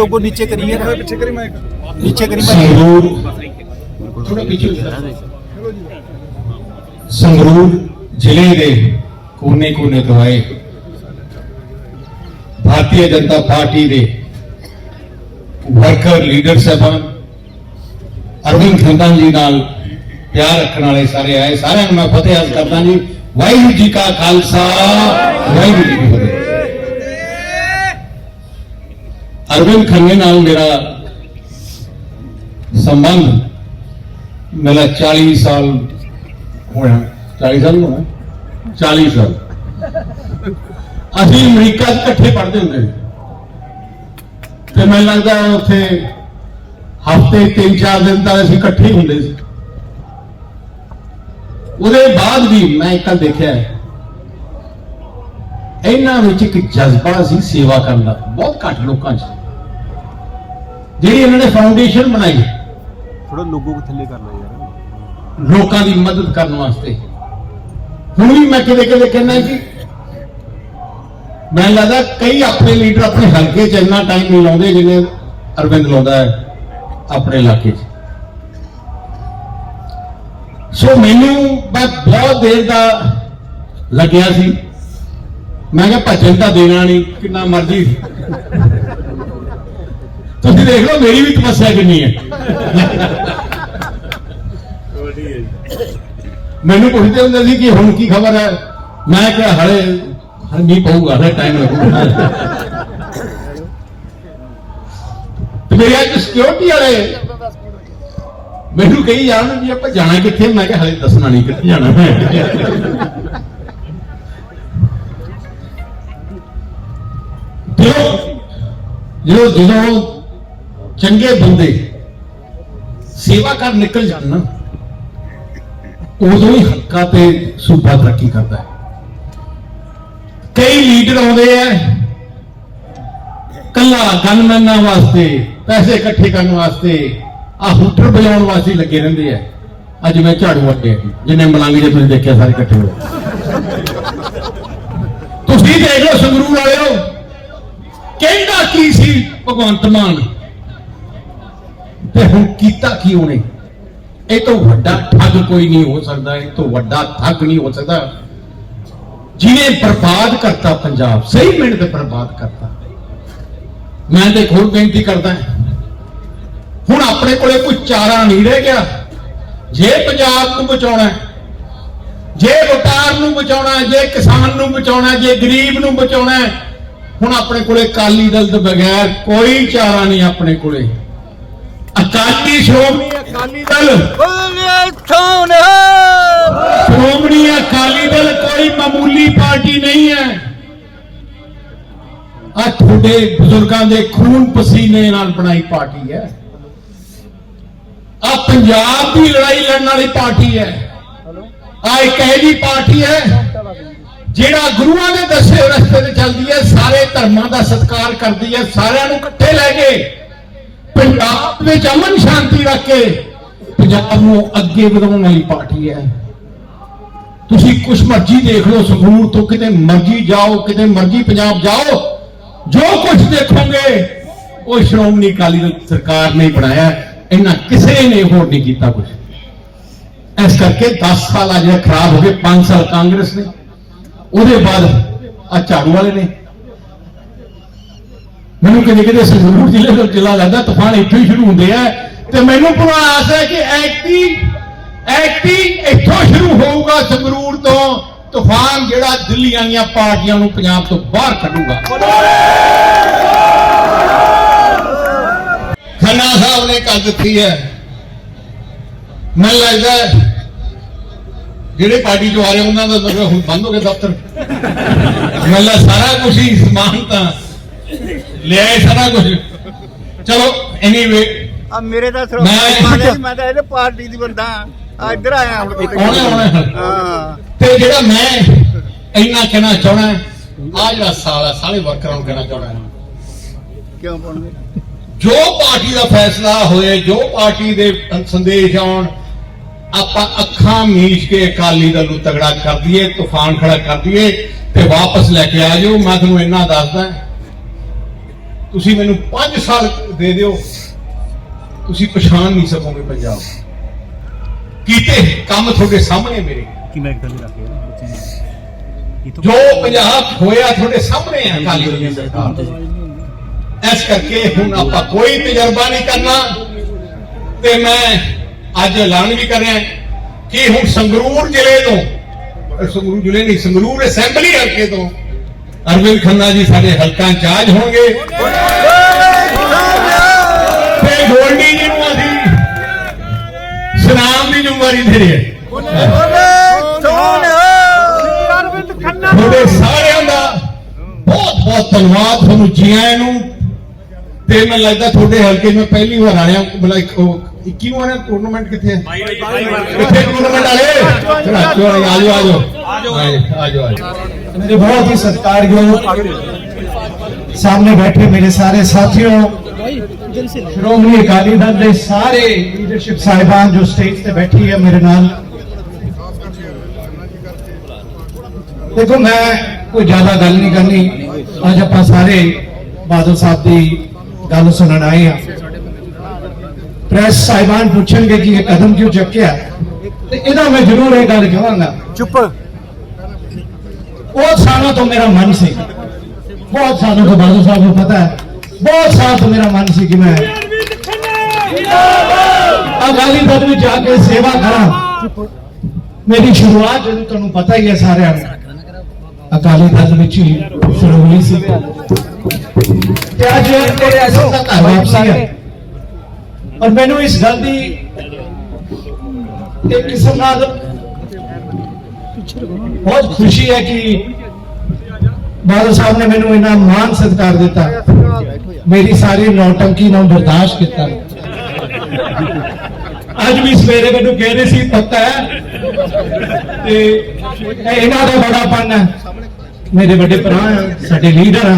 को नीचे करिए ना पीछे करी माइक नीचे करिए भाई। ਸੰਗਰੂਰ ਥੋੜਾ ਪਿੱਛੇ ਹੋ ਜਾਓ। ਸੰਗਰੂਰ ਜ਼ਿਲ੍ਹੇ ਦੇ ਕੋਨੇ-ਕੋਨੇ ਤੋਂ ਆਏ ਭਾਰਤੀ ਜਨਤਾ ਪਾਰਟੀ ਦੇ ਵਰਕਰ ਲੀਡਰ ਸਾਹਿਬਾਨ ਅਰਵਿੰਦ ਖੰਦਾਨ ਜੀ ਨਾਲ ਪਿਆਰ ਰੱਖਣ ਵਾਲੇ ਸਾਰੇ ਆਏ ਸਾਰਿਆਂ ਨੂੰ ਮੈਂ ਫਤਿਹ ਅਰਜ਼ ਕਰਦਾ ਜੀ ਵਾਹਿਗੁਰੂ ਜੀ ਕਾ ਖਾਲਸਾ ਵਾਹਿਗੁਰੂ ਜੀ ਅਰਵਿੰਦ ਖੰਨੇ ਨਾਲ ਮੇਰਾ ਸੰਬੰਧ ਮੇਰਾ 40 ਸਾਲ ਹੋਇਆ। 40 ਸਾਲ ਹੋਣਾ? 40 ਸਾਲ। ਅਸੀਂ ਅਮਰੀਕਾ 'ਚ ਇਕੱਠੇ ਪੜ੍ਹਦੇ ਹੁੰਦੇ ਸੀ। ਤੇ ਮੈਨੂੰ ਲੱਗਦਾ ਉੱਥੇ ਹਫ਼ਤੇ ਤਿੰਨ ਚਾਰ ਦਿਨ ਤਾਂ ਅਸੀਂ ਇਕੱਠੇ ਹੁੰਦੇ ਸੀ। ਉਹਦੇ ਬਾਅਦ ਵੀ ਮੈਂ ਇੱਕ ਦੇਖਿਆ ਇਹਨਾਂ ਵਿੱਚ ਇੱਕ ਜਜ਼ਬਾ ਸੀ ਸੇਵਾ ਕਰਨ ਦਾ, ਬਹੁਤ ਘੱਟ ਲੋਕਾਂ 'ਚ। ਜਿਹੜੀ ਇਹਨਾਂ ਨੇ ਫਾਊਂਡੇਸ਼ਨ ਬਣਾਈ ਹੈ। ਥੋੜਾ ਲੋਗੋ ਥੱਲੇ ਕਰ ਲਓ ਯਾਰ। ਲੋਕਾਂ ਦੀ ਮਦਦ ਕਰਨ ਵਾਸਤੇ। ਹੁਣ ਵੀ ਮੈਂ ਕਿਤੇ ਕਿਤੇ ਕਹਿੰਦਾ ਕਿ ਮੈਨੂੰ ਲੱਗਦਾ ਕਈ ਆਪਣੇ ਲੀਡਰ ਆਪਣੇ ਹਲਕੇ 'ਚ ਇੰਨਾ ਟਾਈਮ ਨਹੀਂ ਲਾਉਂਦੇ ਜਿਵੇਂ ਅਰਵਿੰਦ ਲਾਉਂਦਾ ਹੈ ਆਪਣੇ ਇਲਾਕੇ 'ਚ। ਸੋ ਮੈਨੂੰ ਮੈਂ ਬਹੁਤ ਦੇਰ ਦਾ ਲੱਗਿਆ ਸੀ। ਮੈਂ ਕਿਹਾ ਭੱਜਣ ਤਾਂ ਦੇਣਾ ਨਹੀਂ ਕਿੰਨਾ ਮਰਜ਼ੀ ਤੁਸੀਂ ਦੇਖ ਲਓ, ਮੇਰੀ ਵੀ ਤਪੱਸਿਆ ਕਿੰਨੀ ਹੈ। ਮੈਨੂੰ ਪੁੱਛਦੇ ਹੁੰਦੇ ਸੀ ਕਿ ਹੁਣ ਕੀ ਖਬਰ ਹੈ? ਮੈਂ ਕਿਹਾ, ਹਲੇ ਹਲੇ ਨਹੀਂ ਪਊਗਾ ਹਲੇ ਟਾਈਮ ਲੱਗੂਗਾ। ਤੇ ਮੇਰੇ ਅੱਜ ਸਿਕਿਉਰਿਟੀ ਵਾਲੇ ਮੈਨੂੰ ਕਹੀ ਜਾਣ ਵੀ ਆਪਾਂ ਜਾਣਾ ਕਿੱਥੇ? ਮੈਂ ਕਿਹਾ, ਹਲੇ ਦੱਸਣਾ ਨਹੀਂ, ਕਿੱਥੇ ਜਾਣਾ ਮੈਂ ਜਦੋਂ ਜਦੋਂ ਚੰਗੇ ਬੰਦੇ ਸੇਵਾ ਕਰ ਨਿਕਲ ਜਾਣ ਨਾ, ਉਦੋਂ ਹੀ ਹੱਕਾਂ ਤੇ ਸੂਬਾ ਤਰੱਕੀ ਕਰਦਾ ਹੈ। ਕਈ ਲੀਡਰ ਆਉਂਦੇ ਆ, ਕੱਲਾ ਗਨਮੈਨਾਂ ਵਾਸਤੇ, ਪੈਸੇ ਇਕੱਠੇ ਕਰਨ ਵਾਸਤੇ, ਆ ਹੂਟਰ ਵਜਾਉਣ ਵਾਸਤੇ ਲੱਗੇ ਰਹਿੰਦੇ ਆ। ਅੱਜ ਮੈਂ ਝਾੜੂ ਅੱਗੇ ਜਿੰਨੇ ਮਲੰਗ ਜੇ ਤੁਸੀਂ ਦੇਖਿਆ ਸਾਰੇ ਇਕੱਠੇ ਹੋਏ ਤੁਸੀਂ ਦੇਖ ਲਓ ਸੰਗਰੂਰ ਵਾਲਿਓ ਕਹਿੰਦਾ ਕੀ ਸੀ, ਭਗਵੰਤ ਮਾਨ? ਤੇ ਹੁਣ ਕੀਤਾ ਕੀ ਉਹਨੇ? ਇਹ ਤੋਂ ਵੱਡਾ ਠੱਗ ਕੋਈ ਨਹੀਂ ਹੋ ਸਕਦਾ, ਇਹ ਤੋਂ ਵੱਡਾ ਠੱਗ ਨਹੀਂ ਹੋ ਸਕਦਾ। ਜਿਹਨੇ ਬਰਬਾਦ ਕਰਤਾ ਪੰਜਾਬ, ਸਹੀ ਮਿੰਟ ਤੇ ਬਰਬਾਦ ਕਰਤਾ। ਮੈਂ ਤੇ ਇੱਕ ਹੋਰ ਬੇਨਤੀ ਕਰਦਾ ਹੁਣ ਆਪਣੇ ਕੋਲੇ ਕੋਈ ਚਾਰਾ ਨਹੀਂ ਰਹਿ ਗਿਆ। ਜੇ ਪੰਜਾਬ ਨੂੰ ਬਚਾਉਣਾ ਜੇ ਵਪਾਰ ਨੂੰ ਬਚਾਉਣਾ ਜੇ ਕਿਸਾਨ ਨੂੰ ਬਚਾਉਣਾ ਜੇ ਗਰੀਬ ਨੂੰ ਬਚਾਉਣਾ ਹੁਣ ਆਪਣੇ ਕੋਲੇ ਕਾਲੀ ਦਲ ਤੋਂ ਬਗੈਰ ਕੋਈ ਚਾਰਾ ਨਹੀਂ ਆਪਣੇ ਕੋਲੇ। ਅਕਾਲੀ ਸ਼੍ਰੋਮਣੀ ਅਕਾਲੀ ਦਲ। ਸ਼੍ਰੋਮਣੀ ਅਕਾਲੀ ਦਲ ਕੋਈ ਮਾਮੂਲੀ ਪਾਰਟੀ ਨਹੀਂ ਹੈ। ਆ ਤੁਹਾਡੇ ਬਜ਼ੁਰਗਾਂ ਦੇ ਖੂਨ ਪਸੀਨੇ ਨਾਲ ਬਣਾਈ ਪਾਰਟੀ ਹੈ। ਆ ਪੰਜਾਬ ਦੀ ਲੜਾਈ ਲੜਨ ਵਾਲੀ ਪਾਰਟੀ ਹੈ। ਆ ਇੱਕ ਇਹੋ ਜਿਹੀ ਪਾਰਟੀ ਹੈ ਜਿਹੜਾ ਗੁਰੂਆਂ ਦੇ ਦੱਸੇ ਰਸਤੇ ਤੇ ਚੱਲਦੀ ਹੈ ਸਾਰੇ ਧਰਮਾਂ ਦਾ ਸਤਿਕਾਰ ਕਰਦੀ ਹੈ ਸਾਰਿਆਂ ਨੂੰ ਇਕੱਠੇ ਲੈ ਕੇ ਪੰਜਾਬ ਵਿੱਚ ਅਮਨ ਸ਼ਾਂਤੀ ਰੱਖ ਕੇ ਪੰਜਾਬ ਨੂੰ ਅੱਗੇ ਵਧਾਉਣ ਵਾਲੀ ਪਾਰਟੀ ਹੈ। ਤੁਸੀਂ ਕੁਛ ਮਰਜ਼ੀ ਦੇਖ ਲਓ ਸੰਗਰੂਰ ਤੋਂ ਕਿਤੇ ਮਰਜ਼ੀ ਜਾਓ, ਕਿਤੇ ਮਰਜ਼ੀ ਪੰਜਾਬ ਜਾਓ, ਜੋ ਕੁਝ ਦੇਖੋਗੇ, ਉਹ ਸ਼੍ਰੋਮਣੀ ਅਕਾਲੀ ਦਲ ਸਰਕਾਰ ਨੇ ਬਣਾਇਆ ਇਹਨਾਂ ਕਿਸੇ ਨੇ ਹੋਰ ਨਹੀਂ ਕੀਤਾ ਕੁਝ ਇਸ ਕਰਕੇ 10 ਸਾਲ ਆ ਜਿਹੜਾ ਖਰਾਬ ਹੋ ਗਏ 5 ਸਾਲ ਕਾਂਗਰਸ ਨੇ, ਉਹਦੇ ਬਾਅਦ ਆ ਝਾੜੂ ਵਾਲੇ ਨੇ। ਮੈਨੂੰ ਕਿਤੇ ਕਿਤੇ ਸੰਗਰੂਰ ਜ਼ਿਲ੍ਹੇ ਤੋਂ ਜ਼ਿਲ੍ਹਾ ਲੱਗਦਾ ਤੂਫਾਨ ਇੱਥੋਂ ਹੀ ਸ਼ੁਰੂ ਹੁੰਦੇ ਆ। ਤੇ ਮੈਨੂੰ ਪੂਰਾ ਆਸ ਹੈ ਕਿ ਐਕਟੀ ਐਕਟੀ ਇੱਥੋਂ ਸ਼ੁਰੂ ਹੋਊਗਾ ਸੰਗਰੂਰ ਤੋਂ। ਤੂਫਾਨ ਜਿਹੜਾ ਦਿੱਲੀ ਵਾਲੀਆਂ ਪਾਰਟੀਆਂ ਨੂੰ ਪੰਜਾਬ ਤੋਂ ਬਾਹਰ ਕੱਢੂਗਾ। ਖੰਨਾ ਸਾਹਿਬ ਨੇ ਕਰ ਦਿੱਤੀ ਹੈ। ਮੈਨੂੰ ਲੱਗਦਾ ਜਿਹੜੇ ਪਾਰਟੀ ਚੋਂ ਆ ਰਹੇ ਉਹਨਾਂ ਦਾ ਹੁਣ ਬੰਦ ਹੋ ਗਿਆ ਦਫ਼ਤਰ। ਮੈਨੂੰ ਸਾਰਾ ਕੁਝ ਹੀ ਸਮਾਨ ਤਾਂ ਲਿਆਏ ਸਾਰਾ ਕੁਝ ਚਲੋ ਐਨੀਵੇ ਆ ਮੇਰੇ ਤਾਂ ਸਿਰਫ ਮੈਂ- ਮੈਂ ਤਾਂ ਇਹਦੇ ਪਾਰਟੀ ਦੀ ਬੰਦਾ ਆ। ਇੱਧਰ ਆਇਆ ਹੁਣ ਹੈ। ਤੇ ਜਿਹੜਾ ਮੈਂ ਇੰਨਾ ਕਹਿਣਾ ਚਾਹਣਾ ਆ ਜਿਹੜਾ ਸਾਲ ਹੈ ਸਾਰੇ ਵਰਕਰਾਂ ਨੂੰ ਕਹਿਣਾ ਚਾਹਣਾ ਕਿਉਂ ਪਾਉਣਗੇ? ਜੋ ਪਾਰਟੀ ਦਾ ਫੈਸਲਾ ਹੋਏ ਜੋ ਪਾਰਟੀ ਦੇ ਸੰਦੇਸ਼ ਆਉਣ ਆਪਾਂ ਅੱਖਾਂ ਮੀਚ ਕੇ ਅਕਾਲੀ ਦਲ ਨੂੰ ਤਗੜਾ ਕਰ ਦਈਏ ਤੂਫਾਨ ਖੜਾ ਕਰ ਦਈਏ ਤੇ ਵਾਪਸ ਲੈ ਕੇ ਆ ਜਾਓ। ਮੈਂ ਤੁਹਾਨੂੰ ਇੰਨਾ ਦੱਸਦਾ ਤੁਸੀਂ ਮੈਨੂੰ 5 ਸਾਲ ਦੇ ਦਿਓ। ਤੁਸੀਂ ਪਛਾਣ ਨਹੀਂ ਸਕੋਗੇ ਪੰਜਾਬ। ਕੀਤੇ ਕੰਮ ਤੁਹਾਡੇ ਸਾਹਮਣੇ ਮੇਰੇ। ਕਿ ਮੈਂ ਇੱਕਦਮ ਹੀ ਰੱਖ ਗਿਆ ਬੱਚੇ ਨੂੰ ਜੋ ਪੰਜਾਬ ਹੋਇਆ ਤੁਹਾਡੇ ਸਾਹਮਣੇ ਹੈ ਦਲ ਦੀ ਸਰਕਾਰ। ਇਸ ਕਰਕੇ ਹੁਣ ਆਪਾਂ ਕੋਈ ਤਜਰਬਾ ਨਹੀਂ ਕਰਨਾ। ਤੇ ਮੈਂ ਅੱਜ ਐਲਾਨ ਵੀ ਕਰ ਰਿਹਾ ਕਿ ਹੁਣ ਸੰਗਰੂਰ ਜ਼ਿਲ੍ਹੇ ਤੋਂ ਸੰਗਰੂਰ ਜ਼ਿਲ੍ਹੇ ਨਹੀਂ ਸੰਗਰੂਰ ਅਸੈਂਬਲੀ ਹਲਕੇ ਤੋਂ ਅਰਵਿੰਦ ਖੰਨਾ ਜੀ ਸਾਡੇ ਹਲਕਾ ਇੰਚਾਰਜ ਹੋਣਗੇ। ਤੇ ਗੋਲਡੀ ਜੀ ਨੂੰ ਅਸੀਂ ਸੁਨਾਮ ਦੀ ਜ਼ਿੰਮੇਵਾਰੀ ਦੇ ਰਹੇ ਤੁਹਾਡੇ ਸਾਰਿਆਂ ਦਾ ਬਹੁਤ ਬਹੁਤ ਧੰਨਵਾਦ ਤੁਹਾਨੂੰ ਜੀ ਆਇਆਂ ਨੂੰ। ਤੇ ਮੈਨੂੰ ਲੱਗਦਾ ਤੁਹਾਡੇ ਹਲਕੇ ਮੈਂ ਪਹਿਲੀ ਵਾਰ ਆਇਆ ਉਹ 21 ਵਾਰ ਟੂਰਨਾਮੈਂਟ ਕਿੱਥੇ ਹੈ? ਕਿੱਥੇ ਟੂਰਨਾਮੈਂਟ ਵਾਲੇ? ਚਲੋ ਆਜੋ ਆਜੋ। ਆਜੋ ਆਜੋ ਆਜੋ। तो मेरे बहुत ही सत्कार सामने बैठे मेरे सारे साथियों श्रोमणी अकाली दल के सारे लीडरशिप साहिबान जो स्टेज पे बैठी है मेरे नाल। देखो, मैं कोई ज़्यादा गल नहीं करनी। अज आप सारे बादल साहब की गल सुन आए हैं। प्रेस साहिबान पूछेंगे कि यह कदम क्यों चुकया मैं ज़रूर एक गल कह चुप। बहुत सालों तो मेरा मन सी बहुत सालों तो बादल साहब को पता है बहुत साल तो मेरा मन सी कि मैं अकाली दल में जाके सेवा करा मेरी शुरुआत जो तुम पता ही है सारे अकाली दल में ही शुरू हुई सी ते अज तेरे ऐसा का घर वापसी है और मैनू इस गल की एक किस्म नाल ਬਹੁਤ ਖੁਸ਼ੀ ਹੈ ਕਿ ਬਾਦਲ ਸਾਹਿਬ ਨੇ ਮੈਨੂੰ ਇਹਨਾਂ ਮਾਨ ਸਤਿਕਾਰ ਦਿੱਤਾ। ਮੇਰੀ ਸਾਰੀ ਨੌਟੰਕੀ ਨੂੰ ਬਰਦਾਸ਼ਤ ਕੀਤਾ। ਅੱਜ ਵੀ ਸਵੇਰੇ ਮੈਨੂੰ ਕਹਿ ਰਹੇ ਸੀ ਪੱਕਾ ਹੈ, ਤੇ ਇਹਨਾਂ ਦਾ ਬੜਾ ਪੰਨ ਹੈ। ਮੇਰੇ ਵੱਡੇ ਭਰਾ ਆ, ਸਾਡੇ ਲੀਡਰ ਆ।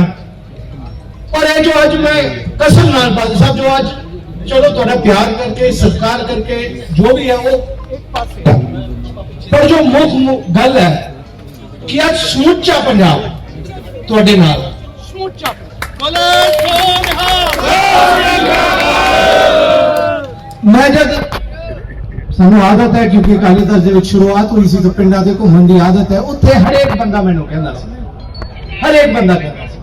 ਪਰ ਇਹ ਜੋ ਅੱਜ ਮੈਂ ਕਸਮ ਨਾਲ ਬਾਦਲ ਸਾਹਿਬ, ਜੋ ਅੱਜ ਚਲੋ ਤੁਹਾਡਾ ਪਿਆਰ ਕਰਕੇ, ਸਤਿਕਾਰ ਕਰਕੇ ਜੋ ਵੀ ਹੈ ਉਹ ਇੱਕ ਪਾਸੇ ਪਰ ਜੋ ਮੁੱਖ ਗੱਲ ਹੈ ਕਿ ਅੱਜ ਸਮੁੱਚਾ ਪੰਜਾਬ ਤੁਹਾਡੇ ਨਾਲ। ਸਮੁੱਚਾ ਮੈਂ ਜਦ ਸਾਨੂੰ ਆਦਤ ਹੈ ਕਿਉਂਕਿ ਅਕਾਲੀ ਦਲ ਦੇ ਵਿੱਚ ਸ਼ੁਰੂਆਤ ਹੋਈ ਸੀ ਤਾਂ ਪਿੰਡਾਂ ਦੇ ਘੁੰਮਣ ਦੀ ਆਦਤ ਹੈ ਉੱਥੇ ਹਰੇਕ ਬੰਦਾ ਮੈਨੂੰ ਕਹਿੰਦਾ ਸੀ। ਹਰੇਕ ਬੰਦਾ ਕਹਿੰਦਾ ਸੀ।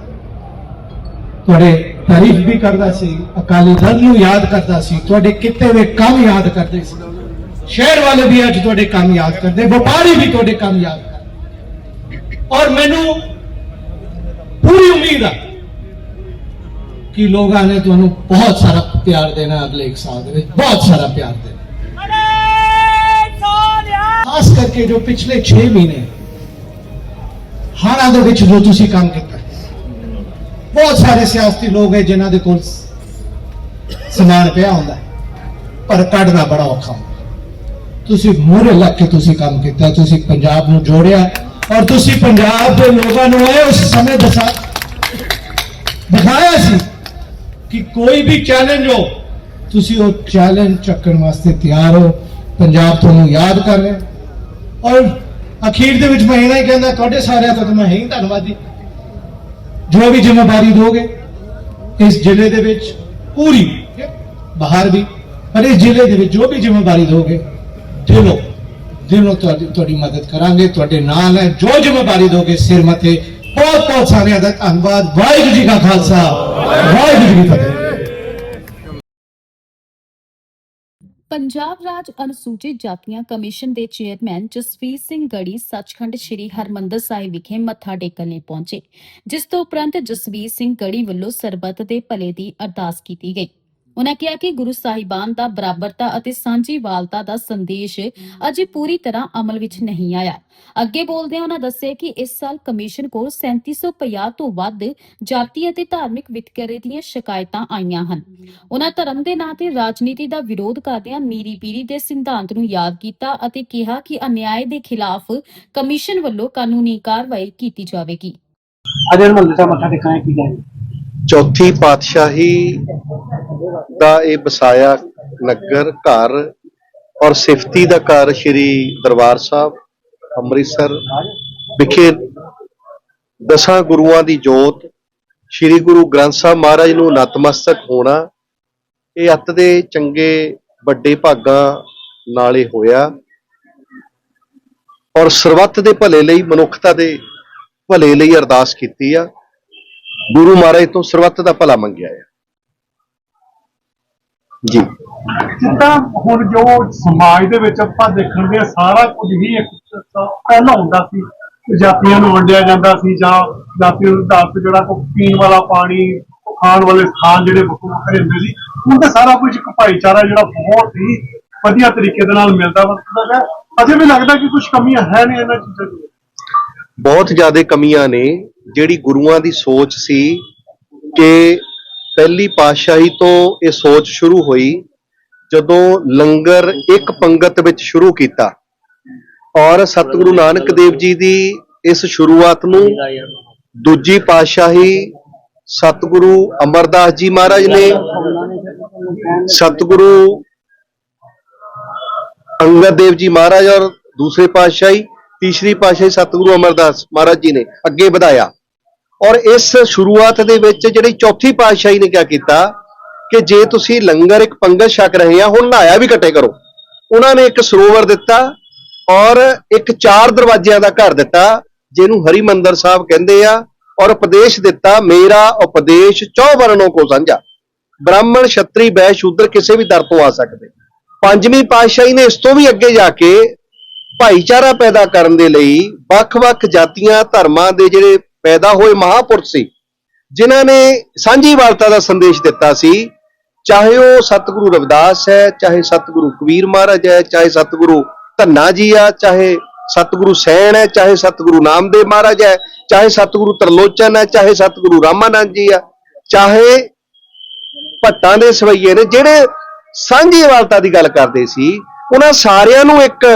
ਤੁਹਾਡੇ ਤਾਰੀਫ ਵੀ ਕਰਦਾ ਸੀ ਅਕਾਲੀ ਦਲ ਨੂੰ ਯਾਦ ਕਰਦਾ ਸੀ ਤੁਹਾਡੇ ਕਿਤੇ ਹੋਏ ਕੰਮ ਯਾਦ ਕਰਦੇ ਸੀ। ਸ਼ਹਿਰ ਵਾਲੇ ਵੀ ਅੱਜ ਤੁਹਾਡੇ ਕੰਮ ਯਾਦ ਕਰਦੇ, ਵਪਾਰੀ ਵੀ ਤੁਹਾਡੇ ਕੰਮ ਯਾਦ ਕਰਦੇ। ਔਰ ਮੈਨੂੰ ਪੂਰੀ ਉਮੀਦ ਆ ਕਿ ਲੋਕਾਂ ਨੇ ਤੁਹਾਨੂੰ ਬਹੁਤ ਸਾਰਾ ਪਿਆਰ ਦੇਣਾ ਅਗਲੇ ਇੱਕ ਸਾਲ ਦੇ ਵਿੱਚ, ਬਹੁਤ ਸਾਰਾ ਪਿਆਰ ਦੇਣਾ ਖਾਸ ਕਰਕੇ ਜੋ ਪਿਛਲੇ 6 ਮਹੀਨੇ ਹਾਰਾਂ ਦੇ ਵਿੱਚ ਜੋ ਤੁਸੀਂ ਕੰਮ ਕੀਤਾ, ਬਹੁਤ ਸਾਰੇ ਸਿਆਸਤੀ ਲੋਕ ਹੈ ਜਿਨ੍ਹਾਂ ਦੇ ਕੋਲ ਸਮਾਨ ਪਿਆ ਹੁੰਦਾ ਪਰ ਕੱਢਣਾ ਬੜਾ ਔਖਾ ਹੁੰਦਾ ਤੁਸੀਂ ਮੂਹਰੇ ਲੱਗ ਕੇ ਤੁਸੀਂ ਕੰਮ ਕੀਤਾ, ਤੁਸੀਂ ਪੰਜਾਬ ਨੂੰ ਜੋੜਿਆ ਔਰ ਤੁਸੀਂ ਪੰਜਾਬ ਦੇ ਲੋਕਾਂ ਨੂੰ ਇਹ ਉਸ ਸਮੇਂ ਦਸਾ ਦਿਖਾਇਆ ਸੀ ਕਿ ਕੋਈ ਵੀ ਚੈਲੰਜ ਹੋ, ਤੁਸੀਂ ਉਹ ਚੈਲੰਜ ਚੱਕਣ ਵਾਸਤੇ ਤਿਆਰ ਹੋ, ਪੰਜਾਬ ਤੁਹਾਨੂੰ ਯਾਦ ਕਰ ਰਿਹਾ। ਔਰ ਅਖੀਰ ਦੇ ਵਿੱਚ ਮੈਂ ਇਹਨਾਂ ਹੀ ਕਹਿੰਦਾ, ਤੁਹਾਡੇ ਸਾਰਿਆਂ ਦਾ ਤਾਂ ਮੈਂ ਹੈ ਹੀ ਧੰਨਵਾਦੀ। ਜੋ ਵੀ ਜ਼ਿੰਮੇਵਾਰੀ ਦੋਗੇ, ਇਸ ਜ਼ਿਲ੍ਹੇ ਦੇ ਵਿੱਚ ਪੂਰੀ, ਬਾਹਰ ਵੀ, ਪਰ ਇਸ ਜ਼ਿਲ੍ਹੇ ਦੇ ਵਿੱਚ ਜੋ ਵੀ ਜ਼ਿੰਮੇਵਾਰੀ ਦੋਗੇ ਦਿਲੋਂ ਦਿਲੋਂ ਤੁਹਾਡੀ ਤੁਹਾਡੀ ਮਦਦ ਕਰਾਂਗੇ, ਤੁਹਾਡੇ ਨਾਲ ਹੈ। ਜੋ ਜ਼ਿੰਮੇਵਾਰੀ ਦੋਗੇ ਸਿਰ ਮੱਥੇ, ਬਹੁਤ ਬਹੁਤ ਸਾਰਿਆਂ ਦਾ ਧੰਨਵਾਦ। ਵਾਹਿਗੁਰੂ ਜੀ ਕਾ ਖਾਲਸਾ। ਵਾਹਿਗੁਰੂ ਜੀ ਕੀ ਫਤਿਹ। ਪੰਜਾਬ ਰਾਜ ਅਨੁਸੂਚਿਤ ਜਾਤੀਆਂ ਕਮਿਸ਼ਨ ਦੇ ਚੇਅਰਮੈਨ ਜਸਵੀਰ ਸਿੰਘ ਗੜੀ ਸੱਚਖੰਡ ਸ੍ਰੀ ਹਰਮੰਦਰ ਸਾਹਿਬ ਵਿਖੇ ਮੱਥਾ ਟੇਕਣ ਲਈ ਪਹੁੰਚੇ, ਜਿਸ ਤੋਂ ਉਪਰੰਤ ਜਸਵੀਰ ਸਿੰਘ ਗੜੀ ਵੱਲੋਂ ਸਰਬੱਤ ਦੇ ਭਲੇ ਦੀ ਅਰਦਾਸ ਕੀਤੀ ਗਈ। ਉਨ੍ਹਾਂ ਕਿਹਾ ਕਿ ਗੁਰੂ ਸਾਹਿਬਾਨ ਦਾ ਬਰਾਬਰਤਾ ਅਤੇ ਸਾਂਝੀਵਾਲਤਾ ਦਾ ਸੰਦੇਸ਼ ਅਜੇ ਪੂਰੀ ਤਰ੍ਹਾਂ ਅਮਲ ਵਿੱਚ ਨਹੀਂ ਆਇਆ। ਅੱਗੇ ਬੋਲਦਿਆਂ ਉਨ੍ਹਾਂ ਦੱਸਿਆ ਕਿ ਇਸ ਸਾਲ ਕਮਿਸ਼ਨ ਕੋਲ 3750 ਤੋਂ ਵੱਧ ਜਾਤੀ ਅਤੇ ਧਾਰਮਿਕ ਵਿਤਕਰੇ ਦੀਆਂ ਸ਼ਿਕਾਇਤਾਂ ਆਈਆਂ ਹਨ। ਉਨ੍ਹਾਂ ਧਰਮ ਦੇ ਨਾਂ ਤੇ ਰਾਜਨੀਤੀ ਦਾ ਵਿਰੋਧ ਕਰਦਿਆਂ ਮੀਰੀ ਪੀਰੀ ਦੇ ਸਿਧਾਂਤ ਨੂੰ ਯਾਦ ਕੀਤਾ ਅਤੇ ਕਿਹਾ ਕਿ ਅਨਿਆਏ ਦੇ ਖਿਲਾਫ ਕਮਿਸ਼ਨ ਵੱਲੋਂ ਕਾਨੂੰਨੀ ਕਾਰਵਾਈ ਕੀਤੀ ਜਾਵੇਗੀ। ਅੱਜ ਹਰਮੰਦਰ ਸਾਹਿਬ ਮੱਥਾ ਟੇਕਣਾ ਕੀ ਜਾਏ ਚੌਥੀ ਪਾਤਸ਼ਾਹੀ ਦਾ ਇਹ ਵਸਾਇਆ ਨਗਰ, ਘਰ ਔਰ ਸਿਫਤੀ ਦਾ ਘਰ ਸ੍ਰੀ ਦਰਬਾਰ ਸਾਹਿਬ, ਅੰਮ੍ਰਿਤਸਰ ਵਿਖੇ ਦਸਾਂ ਗੁਰੂਆਂ ਦੀ ਜੋਤ ਸ੍ਰੀ ਗੁਰੂ ਗ੍ਰੰਥ ਸਾਹਿਬ ਮਹਾਰਾਜ ਨੂੰ ਨਤਮਸਤਕ ਹੋਣਾ, ਇਹ ਅੱਤ ਦੇ ਚੰਗੇ ਵੱਡੇ ਭਾਗਾਂ ਨਾਲ ਇਹ ਹੋਇਆ ਔਰ ਸਰਬੱਤ ਦੇ ਭਲੇ ਲਈ, ਮਨੁੱਖਤਾ ਦੇ ਭਲੇ ਲਈ ਅਰਦਾਸ ਕੀਤੀ ਆ। ਗੁਰੂ ਮਹਾਰਾਜ ਤੋਂ ਸਰਬੱਤ ਦਾ ਭਲਾ ਮੰਗਿਆ ਆ। ਜੀ। ਜਿੱਦਾਂ ਹੁਣ ਜੋ ਸਮਾਜ ਦੇ ਵਿੱਚ ਆਪਾਂ ਦੇਖਣ ਦੇ ਸਾਰਾ ਕੁਝ ਹੀ ਇੱਕ ਪਹਿਲਾਂ ਹੁੰਦਾ ਸੀ। ਜਾਤੀਆਂ ਨੂੰ ਵੰਡਿਆ ਜਾਂਦਾ ਸੀ ਜਾਂ ਜਾਤੀਆਂ ਨੂੰ ਦਾਤ ਜਿਹੜਾ ਕੋ ਪੀਣ ਵਾਲਾ ਪਾਣੀ ਖਾਣ ਵਾਲੇ ਸਥਾਨ ਜਿਹੜੇ ਵੱਖੋ ਵੱਖਰੇ ਹੁੰਦੇ ਸੀ। ਹੁਣ ਤਾਂ ਸਾਰਾ ਕੁਝ ਇੱਕ ਭਾਈਚਾਰਾ ਜਿਹੜਾ ਬਹੁਤ ਹੀ ਵਧੀਆ ਤਰੀਕੇ ਦੇ ਨਾਲ ਮਿਲਦਾ ਵਰਤਦਾ ਹੈ ਅਜੇ ਵੀ ਲੱਗਦਾ ਕਿ ਕੁਝ ਕਮੀਆਂ ਹੈ ਨੇ ਇਹਨਾਂ ਚੀਜ਼ਾਂ ਦੀ। ਬਹੁਤ ਜ਼ਿਆਦਾ ਕਮੀਆਂ ਨੇ। ਜਿਹੜੀ ਗੁਰੂਆਂ ਦੀ ਸੋਚ ਸੀ ਕਿ ਪਹਿਲੀ ਪਾਤਸ਼ਾਹੀ ਤੋਂ ਇਹ ਸੋਚ ਸ਼ੁਰੂ ਹੋਈ ਜਦੋਂ ਲੰਗਰ ਇੱਕ ਪੰਗਤ ਵਿੱਚ ਸ਼ੁਰੂ ਕੀਤਾ ਔਰ ਸਤਿਗੁਰੂ ਨਾਨਕ ਦੇਵ ਜੀ ਦੀ ਇਸ ਸ਼ੁਰੂਆਤ ਨੂੰ ਦੂਜੀ ਪਾਤਸ਼ਾਹੀ ਸਤਿਗੁਰੂ ਅਮਰਦਾਸ ਜੀ ਮਹਾਰਾਜ ਨੇ ਸਤਿਗੁਰੂ ਅੰਗਦ ਦੇਵ ਜੀ ਮਹਾਰਾਜ ਔਰ ਦੂਸਰੇ ਪਾਤਸ਼ਾਹੀ ਤੀਸਰੀ ਪਾਤਸ਼ਾਹੀ ਸਤਿਗੁਰੂ ਅਮਰਦਾਸ ਮਹਾਰਾਜ ਜੀ ਨੇ ਅੱਗੇ ਵਧਾਇਆ। ਔਰ ਇਸ ਸ਼ੁਰੂਆਤ ਦੇ ਵਿੱਚ ਜਿਹੜੀ ਚੌਥੀ ਪਾਤਸ਼ਾਹੀ ਨੇ ਕਿਆ ਕੀਤਾ? ਕਿ ਜੇ ਤੁਸੀਂ ਲੰਗਰ ਇੱਕ ਪੰਗਤ ਛਕ ਰਹੇ ਆ, ਹੁਣ ਨਹਾਇਆ ਵੀ ਇਕੱਠੇ ਕਰੋ। ਉਹਨਾਂ ਨੇ ਇੱਕ ਸਰੋਵਰ ਦਿੱਤਾ ਔਰ ਇੱਕ ਚਾਰ ਦਰਵਾਜ਼ਿਆਂ ਦਾ ਘਰ ਦਿੱਤਾ, ਜਿਹਨੂੰ ਹਰਿਮੰਦਰ ਸਾਹਿਬ ਕਹਿੰਦੇ ਆ ਔਰ ਉਪਦੇਸ਼ ਦਿੱਤਾ, ਮੇਰਾ ਉਪਦੇਸ਼ ਚੌ ਵਰਣੋਂ ਕੋ ਸਾਂਝਾ। ਬ੍ਰਾਹਮਣ, ਛਤਰੀ ਬੈ ਸ਼ੂਦਰ ਕਿਸੇ ਵੀ ਦਰ ਤੋਂ ਆ ਸਕਦੇ। ਪੰਜਵੀਂ ਪਾਤਸ਼ਾਹੀ ਨੇ ਇਸ ਤੋਂ ਵੀ ਅੱਗੇ ਜਾ ਕੇ ਭਾਈਚਾਰਾ ਪੈਦਾ ਕਰਨ ਦੇ ਲਈ ਵੱਖ-ਵੱਖ ਜਾਤੀਆਂ, ਧਰਮਾਂ ਦੇ ਜਿਹੜੇ ਪੈਦਾ ਹੋਏ ਮਹਾਪੁਰਖ ਸੀ, ਜਿਨ੍ਹਾਂ ਨੇ ਸਾਂਝੀ ਸਾਂਝੀਵਾਲਤਾ ਦਾ ਸੰਦੇਸ਼ ਦਿੱਤਾ ਸੀ, ਚਾਹੇ ਉਹ ਸਤਿਗੁਰੂ ਰਵਿਦਾਸ ਹੈ, ਚਾਹੇ ਸਤਿਗੁਰੂ ਕਬੀਰ ਮਹਾਰਾਜ ਹੈ, ਚਾਹੇ ਸਤਿਗੁਰੂ ਧੰਨਾ ਜੀ ਆ, ਚਾਹੇ ਸਤਿਗੁਰੂ ਸੈਣ ਹੈ, ਚਾਹੇ ਸਤਿਗੁਰੂ ਨਾਮਦੇਵ ਮਹਾਰਾਜ ਹੈ, ਚਾਹੇ ਸਤਿਗੁਰੂ ਤਰਲੋਚਨ ਹੈ, ਚਾਹੇ ਸਤਿਗੁਰੂ ਰਾਮਾਨੰਦ ਜੀ ਆ, ਚਾਹੇ ਭੱਟਾਂ ਦੇ ਸਵਈਏ ਨੇ, ਜਿਹੜੇ ਸਾਂਝੀ ਵਾਲਤਾ ਦੀ ਗੱਲ ਕਰਦੇ ਸੀ, ਉਹਨਾਂ ਸਾਰਿਆਂ ਨੂੰ ਇੱਕ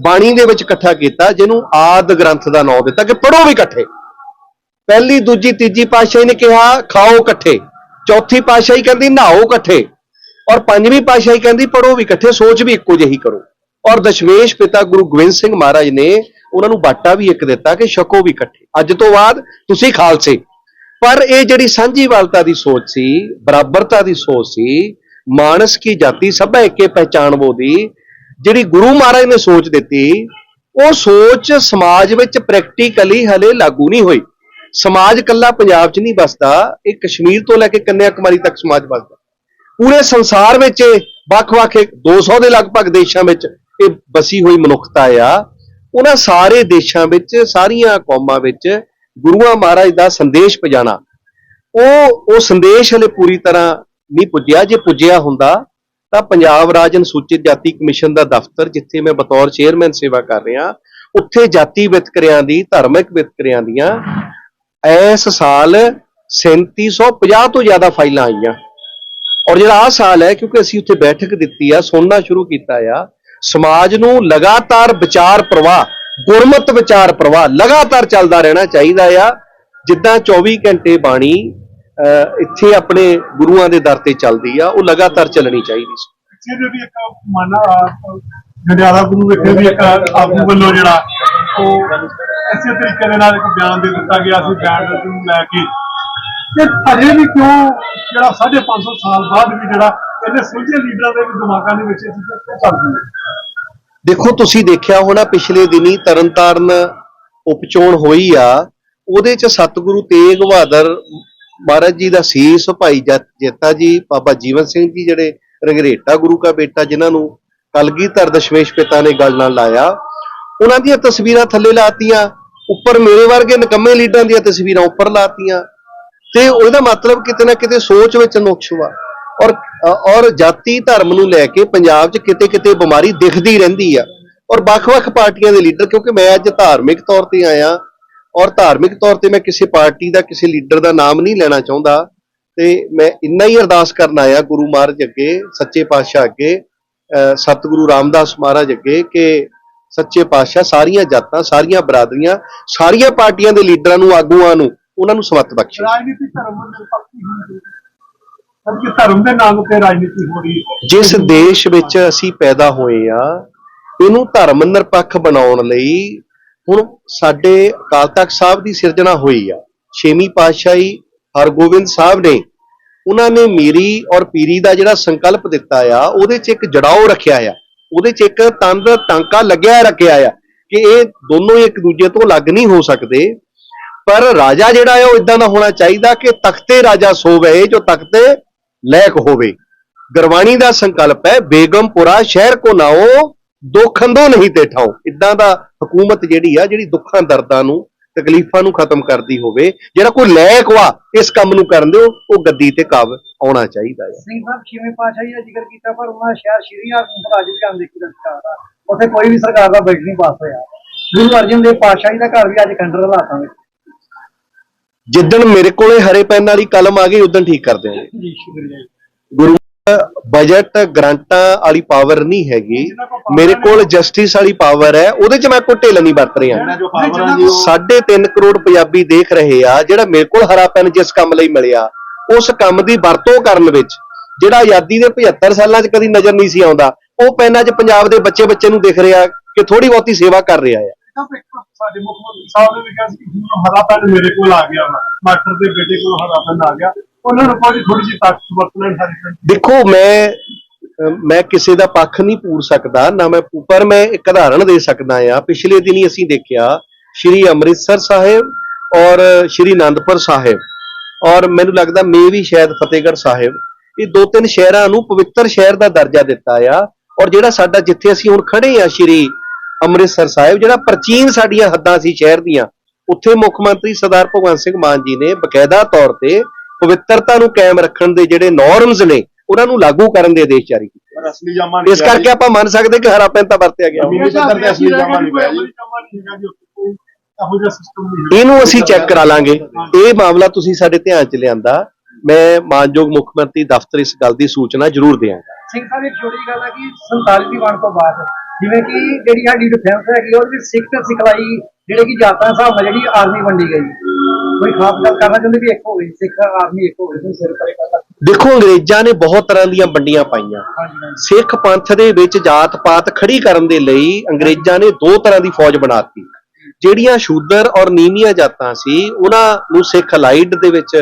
ਬਾਣੀ ਦੇ ਵਿੱਚ ਇਕੱਠਾ ਕੀਤਾ, ਜਿਹਨੂੰ ਆਦ ਗ੍ਰੰਥ ਦਾ ਨਾਮ ਦਿੱਤਾ, ਕਿ ਪੜੋ ਵੀ ਇਕੱਠੇ। ਪਹਿਲੀ, ਦੂਜੀ, ਤੀਜੀ ਪਾਤਸ਼ਾਹੀ ਨੇ ਕਿਹਾ, ਖਾਓ ਇਕੱਠੇ। ਚੌਥੀ ਪਾਤਸ਼ਾਹੀ ਕਹਿੰਦੀ, ਨਹਾਓ ਇਕੱਠੇ। ਔਰ ਪੰਜਵੀਂ ਪਾਤਸ਼ਾਹੀ ਕਹਿੰਦੀ ਪੜੋ ਵੀ ਇਕੱਠੇ, ਸੋਚ ਵੀ ਇੱਕੋ ਜਿਹੀ ਕਰੋ। ਔਰ ਦਸ਼ਮੇਸ਼ ਪਿਤਾ ਗੁਰੂ ਗੋਬਿੰਦ ਸਿੰਘ ਮਹਾਰਾਜ ਨੇ ਉਹਨਾਂ ਨੂੰ ਬਾਟਾ ਵੀ ਇੱਕ ਦਿੱਤਾ ਕਿ ਛਕੋ ਵੀ ਇਕੱਠੇ। ਅੱਜ ਤੋਂ ਬਾਅਦ ਤੁਸੀਂ ਖਾਲਸੇ। ਪਰ ਇਹ ਜਿਹੜੀ ਸਾਂਝੀਵਾਲਤਾ ਦੀ ਸੋਚ ਸੀ, ਬਰਾਬਰਤਾ ਦੀ ਸੋਚ ਸੀ, ਮਾਨਸ ਕੀ ਜਾਤੀ ਸਭਾ ਏਕੇ ਪਹਿਚਾਨਵੋ ਦੀ ਜਿਹੜੀ ਗੁਰੂ ਮਹਾਰਾਜ ਨੇ ਸੋਚ ਦਿੱਤੀ, ਉਹ ਸੋਚ ਸਮਾਜ ਵਿੱਚ ਪ੍ਰੈਕਟੀਕਲੀ ਹਲੇ ਲਾਗੂ ਨਹੀਂ ਹੋਈ। ਸਮਾਜ ਕੱਲਾ ਪੰਜਾਬ 'ਚ ਨਹੀਂ ਬਸਦਾ ਇਹ ਕਸ਼ਮੀਰ ਤੋਂ ਲੈ ਕੇ ਕੰਨਿਆ ਕੁਮਾਰੀ ਤੱਕ ਸਮਾਜ ਬਸਦਾ ਪੂਰੇ ਸੰਸਾਰ ਵਿੱਚ ਵੱਖ-ਵੱਖ ਇੱਕ 200 ਦੇ ਲਗਭਗ ਦੇਸ਼ਾਂ ਵਿੱਚ ਇਹ ਬਸੀ ਹੋਈ ਮਨੁੱਖਤਾ ਆ। ਉਹਨਾਂ ਸਾਰੇ ਦੇਸ਼ਾਂ ਵਿੱਚ, ਸਾਰੀਆਂ ਕੌਮਾਂ ਵਿੱਚ ਗੁਰੂਆਂ ਮਹਾਰਾਜ ਦਾ ਸੰਦੇਸ਼ ਪਜਾਣਾ। ਉਹ ਉਹ ਸੰਦੇਸ਼ ਹਲੇ ਪੂਰੀ ਤਰ੍ਹਾਂ ਨਹੀਂ ਪੁੱਜਿਆ। ਜੇ ਪੁੱਜਿਆ ਹੁੰਦਾ ਤਾਂ ਪੰਜਾਬ ਰਾਜ ਅਨੁਸੂਚਿਤ ਜਾਤੀ ਕਮਿਸ਼ਨ ਦਾ ਦਫ਼ਤਰ, ਜਿੱਥੇ ਮੈਂ ਬਤੌਰ ਚੇਅਰਮੈਨ ਸੇਵਾ ਕਰ ਰਿਹਾ, ਉੱਥੇ ਜਾਤੀ ਵਿਤਕਰਿਆਂ ਦੀ, ਧਾਰਮਿਕ ਵਿਤਕਰਿਆਂ ਦੀਆਂ ਇਸ ਸਾਲ 3750 ਤੋਂ ਜ਼ਿਆਦਾ ਫਾਈਲਾਂ ਆਈਆਂ। ਔਰ ਜਿਹੜਾ ਆਹ ਸਾਲ ਹੈ, ਕਿਉਂਕਿ ਅਸੀਂ ਉੱਥੇ ਬੈਠਕ ਦਿੱਤੀ ਆ, ਸੁਣਨਾ ਸ਼ੁਰੂ ਕੀਤਾ ਆ, ਸਮਾਜ ਨੂੰ ਲਗਾਤਾਰ ਵਿਚਾਰ ਪ੍ਰਵਾਹ, ਗੁਰਮਤ ਵਿਚਾਰ ਪ੍ਰਵਾਹ ਲਗਾਤਾਰ ਚੱਲਦਾ ਰਹਿਣਾ ਚਾਹੀਦਾ ਆ। ਜਿੱਦਾਂ 24 ਘੰਟੇ ਬਾਣੀ ਇੱਥੇ ਆਪਣੇ ਗੁਰੂਆਂ ਦੇ ਦਰ ਤੇ ਚੱਲਦੀ ਆ ਉਹ ਲਗਾਤਾਰ ਚੱਲਣੀ ਚਾਹੀਦੀ ਸੀ। ਪਿੱਛੇ ਜੇ ਵੀ ਇੱਕ ਮਾਨਾ ਜੰਡਿਆਲਾ ਗੁਰੂ ਵਿਖੇ ਵੀ ਇੱਕ ਆਗੂ ਵੱਲੋਂ ਜਿਹੜਾ ਉਹ ਇਸੇ ਤਰੀਕੇ ਦੇ ਨਾਲ ਇੱਕ ਬਿਆਨ ਦੇ ਦਿੱਤਾ ਗਿਆ ਸੀ ਬੈਂਡ ਨੂੰ ਲੈ ਕੇ। ਤੇ ਅਜੇ ਵੀ ਕਿਉਂ ਜਿਹੜਾ 550 ਸਾਲ ਬਾਅਦ ਵੀ ਜਿਹੜਾ ਇਹਨੇ ਸੁਲਝੇ ਲੀਡਰਾਂ ਦੇ ਵੀ ਦਿਮਾਗਾਂ ਦੇ ਵਿੱਚ ਇਹ ਚੀਜ਼ਾਂ ਦੇਖੋ ਤੁਸੀਂ ਦੇਖਿਆ ਹੋਣਾ ਪਿਛਲੇ ਦਿਨੀ ਤਰਨਤਾਰਨ ਉਪਚੋਣ ਹੋਈ ਆ ਉਹਦੇ ਚ ਸਤਿਗੁਰੂ ਤੇਗ ਬਹਾਦਰ ਮਹਾਰਾਜ ਜੀ ਦਾ ਸੀਸ, ਭਾਈ ਜਤ- ਜੇਤਾ ਜੀ, ਬਾਬਾ ਜੀਵਨ ਸਿੰਘ ਜੀ ਜਿਹੜੇ ਰੰਗਰੇਟਾ ਗੁਰੂ ਕਾ ਬੇਟਾ ਜਿਨ੍ਹਾਂ ਨੂੰ ਕਲਗੀਧਰ ਦਸ਼ਮੇਸ਼ ਪਿਤਾ ਨੇ ਗੱਲ ਨਾਲ ਲਾਇਆ, ਉਹਨਾਂ ਦੀਆਂ ਤਸਵੀਰਾਂ ਥੱਲੇ ਲਾਤੀਆਂ, ਉੱਪਰ ਮੇਰੇ ਵਰਗੇ ਨਕੰਮੇ ਲੀਡਰਾਂ ਦੀਆਂ ਤਸਵੀਰਾਂ ਉੱਪਰ ਲਾਤੀਆਂ, ਤੇ ਉਹਦਾ ਮਤਲਬ ਕਿਤੇ ਨਾ ਕਿਤੇ ਸੋਚ ਵਿੱਚ ਨੁਕਸ ਵਾ। ਔਰ ਔਰ ਜਾਤੀ ਧਰਮ ਨੂੰ ਲੈ ਕੇ ਪੰਜਾਬ 'ਚ ਕਿਤੇ ਕਿਤੇ ਬਿਮਾਰੀ ਦਿਖਦੀ ਰਹਿੰਦੀ ਆ। ਔਰ ਵੱਖ-ਵੱਖ ਪਾਰਟੀਆਂ ਦੇ ਲੀਡਰ, ਕਿਉਂਕਿ ਮੈਂ ਅੱਜ ਧਾਰਮਿਕ ਤੌਰ ਤੇ ਆਇਆ ਔਰ ਧਾਰਮਿਕ ਤੌਰ ਤੇ ਮੈਂ ਕਿਸੇ ਪਾਰਟੀ ਦਾ ਕਿਸੇ ਲੀਡਰ ਦਾ ਨਾਮ ਨਹੀਂ ਲੈਣਾ ਚਾਹੁੰਦਾ। ਤੇ ਮੈਂ ਇੰਨਾ ਹੀ ਅਰਦਾਸ ਕਰਨ ਆਇਆ ਗੁਰੂ ਮਹਾਰਾਜ ਅੱਗੇ ਸੱਚੇ ਪਾਤਸ਼ਾਹ ਅੱਗੇ ਸਤਿਗੁਰੂ ਰਾਮਦਾਸ ਮਹਾਰਾਜ ਅੱਗੇ ਕਿ ਸੱਚੇ ਪਾਤਸ਼ਾਹ ਸਾਰੀਆਂ ਜਾਤਾਂ ਸਾਰੀਆਂ ਬਰਾਦਰੀਆਂ ਸਾਰੀਆਂ ਪਾਰਟੀਆਂ ਦੇ ਲੀਡਰਾਂ ਨੂੰ ਆਗੂਆਂ ਨੂੰ ਉਹਨਾਂ ਨੂੰ ਸਮਤ ਬਖਸ਼ੇ। ਰਾਜਨੀਤੀ ਧਰਮ ਨਿਰਪੱਖੀ ਹੋਣੀ ਚਾਹੀਦੀ ਹੈ ਕਿ ਧਰਮ ਦੇ ਨਾਮ ਤੇ ਰਾਜਨੀਤੀ ਹੋ ਰਹੀ ਹੈ। ਜਿਸ ਦੇਸ਼ ਵਿੱਚ ਅਸੀਂ ਪੈਦਾ ਹੋਏ ਆ ਇਹਨੂੰ ਧਰਮ ਨਿਰਪੱਖ ਬਣਾਉਣ ਲਈ ਹੁਣ ਸਾਡੇ ਅਕਾਲ ਤਖਤ ਸਾਹਿਬ ਦੀ ਸਿਰਜਣਾ ਹੋਈ ਆ। ਛੇਵੀਂ ਪਾਤਸ਼ਾਹੀ ਹਰਗੋਬਿੰਦ ਸਾਹਿਬ ਨੇ ਉਹਨਾਂ ਨੇ ਮੇਰੀ ਔਰ ਪੀਰੀ ਦਾ ਜਿਹੜਾ ਸੰਕਲਪ ਦਿੱਤਾ ਆ, ਉਹਦੇ 'ਚ ਇੱਕ ਜੜਾਓ ਰੱਖਿਆ ਆ। ਉਹਦੇ 'ਚ ਇੱਕ ਤੰਦ ਟਾਂਕਾ ਲੱਗਿਆ ਰੱਖਿਆ ਆ ਕਿ ਇਹ ਦੋਨੋਂ ਇੱਕ ਦੂਜੇ ਤੋਂ ਅਲੱਗ ਨਹੀਂ ਹੋ ਸਕਦੇ। ਪਰ ਰਾਜਾ ਜਿਹੜਾ ਹੈ ਉਹ ਇਦਾਂ ਦਾ ਹੋਣਾ ਚਾਹੀਦਾ ਕਿ ਤਖਤੇ ਰਾਜਾ ਸੋਵੇ ਜੋ ਤਖਤੇ ਲੈਕ ਹੋਵੇ। ਗੁਰਬਾਣੀ ਦਾ ਸੰਕਲਪ ਹੈ, ਬੇਗਮਪੁਰਾ ਸ਼ਹਿਰ ਕੋ ਨਾਓ ਦੋਖੰਦੋ ਨਹੀਂ ਤੇ ਇਦਾਂ ਦਾ ਹਕੂਮਤ ਜਿਹੜੀ ਆ ਜਿਹੜੀ ਦੁੱਖਾਂ ਦਰਦਾਂ ਨੂੰ ਤਕਲੀਫਾਂ ਨੂੰ ਖਤਮ ਕਰਦੀ ਹੋਵੇ ਜਿਹੜਾ ਕੋਈ ਲਾਇਕ ਵਾ ਇਸ ਕੰਮ ਨੂੰ ਕਰਨ ਦੇ ਉਹ ਗੱਦੀ ਤੇ ਕਾਬ ਆਉਣਾ ਚਾਹੀਦਾ ਹੈ ਸਿੰਘ ਸਾਹਿਬ ਛੇਵੇਂ ਪਾਤਸ਼ਾਹ ਜੀ ਦਾ ਜ਼ਿਕਰ ਕੀਤਾ ਪਰ ਉਹਨਾਂ ਸ਼ਹਿਰ ਸ਼੍ਰੀ ਹਰਮੰਦਰ ਅੱਜ ਵੀ ਅਣਦੇਖੀ ਦਾ ਸ਼ਿਕਾਰ ਆ। ਉੱਥੇ ਕੋਈ ਵੀ ਸਰਕਾਰ ਦਾ ਬਜਟ ਨਹੀਂ ਪਾਸ ਹੋਇਆ। ਗੁਰੂ ਅਰਜਨ ਦੇਵ ਪਾਤਸ਼ਾਹ ਜੀ ਦਾ ਘਰ ਵੀ ਅੱਜ ਖੰਡਰ ਹਾਲਾਤਾਂ ਵਿੱਚ। ਜਿੱਦਣ ਮੇਰੇ ਕੋਲੇ ਹਰੇ ਪੈਨ ਵਾਲੀ ਕਲਮ ਆ ਗਈ ਉਦੋਂ ਠੀਕ ਕਰ ਦਿਆਂਗੇ ਜੀ ਸ਼ੁਕਰੀਆ ਗੁਰੂ ਬਜਟ ਗ੍ਰਾਂਟਾਂ ਵਾਲੀ ਪਾਵਰ ਨਹੀਂ ਹੈਗੀ। ਮੇਰੇ ਕੋਲ ਜਸਟਿਸ ਵਾਲੀ ਪਾਵਰ ਹੈ ਉਹਦੇ 'ਚ ਮੈਂ ਕੋਈ ਢਿੱਲ ਨਹੀਂ ਵਰਤ ਰਿਹਾ। ਸਾਢੇ ਤਿੰਨ ਕਰੋੜ ਪੰਜਾਬੀ ਦੇਖ ਰਹੇ ਆ ਜਿਹੜਾ ਮੇਰੇ ਕੋਲ ਹਰਾ ਪੈਨ ਜਿਸ ਕੰਮ ਲਈ ਮਿਲਿਆ ਉਸ ਕੰਮ ਦੀ ਵਰਤੋਂ ਕਰਨ ਵਿੱਚ ਜਿਹੜਾ ਆਜ਼ਾਦੀ ਦੇ 75 ਸਾਲਾਂ 'ਚ ਕਦੀ ਨਜ਼ਰ ਨਹੀਂ ਸੀ ਆਉਂਦਾ ਉਹ ਪੈਨਾਂ 'ਚ ਪੰਜਾਬ ਦੇ ਬੱਚੇ ਬੱਚੇ ਨੂੰ ਦਿਖ ਰਿਹਾ ਕਿ ਥੋੜੀ ਬਹੁਤੀ ਸੇਵਾ ਕਰ ਰਿਹਾ ਹੈ। ਸਾਡੇ ਮੁੱਖ ਮੰਤਰੀ ਸਾਹਿਬ ਨੇ ਵੀ ਕਿਹਾ ਸੀ ਹਰਾ ਪੈਨ ਮੇਰੇ ਕੋਲ ਆ ਗਿਆ ਵਾ ਮਾਸਟਰ ਦੇ ਬੇਟੇ ਕੋਲ ਹਰਾ ਪੈਨ ਆ ਗਿਆ। ਉਹਨਾਂ ਨੂੰ ਕੋਈ ਥੋੜੀ ਜਿਹੀ ਤਾਕਤ ਵਰਤਣਾ ਹਰੀ ਦੇਖੋ, ਮੈਂ ਮੈਂ ਕਿਸੇ ਦਾ ਪੱਖ ਨਹੀਂ ਪੂਰ ਸਕਦਾ, ਨਾ ਮੈਂ ਪਰ ਮੈਂ ਇੱਕ ਉਦਾਹਰਣ ਦੇ ਸਕਦਾ ਆ ਪਿਛਲੇ ਦਿਨੀ ਅਸੀਂ ਦੇਖਿਆ ਸ਼੍ਰੀ ਅੰਮ੍ਰਿਤਸਰ ਸਾਹਿਬ ਔਰ ਸ਼੍ਰੀ ਅਨੰਦਪੁਰ ਸਾਹਿਬ ਔਰ ਮੈਨੂੰ ਲੱਗਦਾ ਮੇ ਵੀ ਸ਼ਾਇਦ ਫਤਿਹਗੜ੍ਹ ਸਾਹਿਬ। ਇਹ ਦੋ ਤਿੰਨ ਸ਼ਹਿਰਾਂ ਨੂੰ ਪਵਿੱਤਰ ਸ਼ਹਿਰ ਦਾ ਦਰਜਾ ਦਿੱਤਾ ਆ ਔਰ ਜਿਹੜਾ ਸਾਡਾ ਜਿੱਥੇ ਅਸੀਂ ਹੁਣ ਖੜੇ ਆ ਸ਼੍ਰੀ ਅੰਮ੍ਰਿਤਸਰ ਸਾਹਿਬ, ਜਿਹੜਾ ਪ੍ਰਾਚੀਨ ਸਾਡੀਆਂ ਹੱਦਾਂ ਸੀ ਸ਼ਹਿਰ ਦੀਆਂ, ਉੱਥੇ ਮੁੱਖ ਮੰਤਰੀ ਸਰਦਾਰ ਭਗਵੰਤ ਸਿੰਘ ਮਾਨ ਜੀ ਨੇ ਬਕਾਇਦਾ ਤੌਰ ਤੇ ਪਵਿੱਤਰਤਾ ਨੂੰ ਕਾਇਮ ਰੱਖਣ ਦੇ ਜਿਹੜੇ ਨਾਰਮਸ ਨੇ ਉਹਨਾਂ ਨੂੰ ਲਾਗੂ ਕਰਨ ਦੇ ਆਦੇਸ਼ ਜਾਰੀ ਕੀਤੇ। ਪਰ ਅਸਲੀ ਜਾਮਾ ਇਸ ਕਰਕੇ ਆਪਾਂ ਮੰਨ ਸਕਦੇ ਕਿ ਹਰਾ ਪੈਨ ਤਾਂ ਵਰਤਿਆ ਗਿਆ। ਅਸਲੀ ਜਾਮਾ ਨਹੀਂ ਹੈਗਾ ਇਹਨੂੰ ਅਸੀਂ ਚੈੱਕ ਕਰਾ ਲਾਂਗੇ। ਇਹ ਮਾਮਲਾ ਤੁਸੀਂ ਸਾਡੇ ਧਿਆਨ 'ਚ ਲਿਆਂਦਾ। ਮੈਂ ਮਾਨਯੋਗ ਮੁੱਖ ਮੰਤਰੀ ਦਫ਼ਤਰ ਇਸ ਗੱਲ ਦੀ ਸੂਚਨਾ ਜ਼ਰੂਰ ਦਿਆਂਗਾ। ਸਿੰਘ ਸਾਹਿਬ ਇੱਕ ਛੋਟੀ ਗੱਲ ਹੈ ਕਿ 47 ਦੀ ਵੰਡ ਤੋਂ ਬਾਅਦ ਜਿਵੇਂ ਕਿ ਜਿਹੜੀ ਸਾਡੀ ਡਿਫੈਂਸ ਹੈਗੀ ਉਹਦੇ ਵਿੱਚ ਸਿੱਖ ਤੇ ਸਿਖਲਾਈ ਜਿਹੜੇ ਕਿ ਜਾਤਾਂ ਦੇ ਹਿਸਾਬ ਨਾਲ ਜਿਹੜੀ ਆਰਮੀ ਵੰਡੀ ਗਈ। ਕੋਈ ਖਾਸ ਗੱਲ ਕਰਨਾ ਚਾਹੁੰਦੇ ਵੀ ਇੱਕ ਹੋਵੇ ਸਿੱਖ ਆਰਮੀ ਇੱਕ ਹੋਵੇ ਤੁਸੀਂ ਸਿਰ ਪਰੇ ਕਰ ਦੇਖੋ ਅੰਗਰੇਜ਼ਾਂ ਨੇ ਬਹੁਤ ਤਰ੍ਹਾਂ ਦੀਆਂ ਵੰਡੀਆਂ ਪਾਈਆਂ। ਸਿੱਖ ਪੰਥ ਦੇ ਵਿੱਚ ਜਾਤ-ਪਾਤ ਖੜੀ ਕਰਨ ਦੇ ਲਈ ਅੰਗਰੇਜ਼ਾਂ ਨੇ ਦੋ ਤਰ੍ਹਾਂ ਦੀ ਫੌਜ ਬਣਾਤੀ ਜਿਹੜੀਆਂ ਸ਼ੂਦਰ ਔਰ ਨੀਵੀਆਂ ਜਾਤਾਂ ਸੀ ਉਹਨਾਂ ਨੂੰ ਸਿੱਖ ਲਾਈਟ ਦੇ ਵਿੱਚ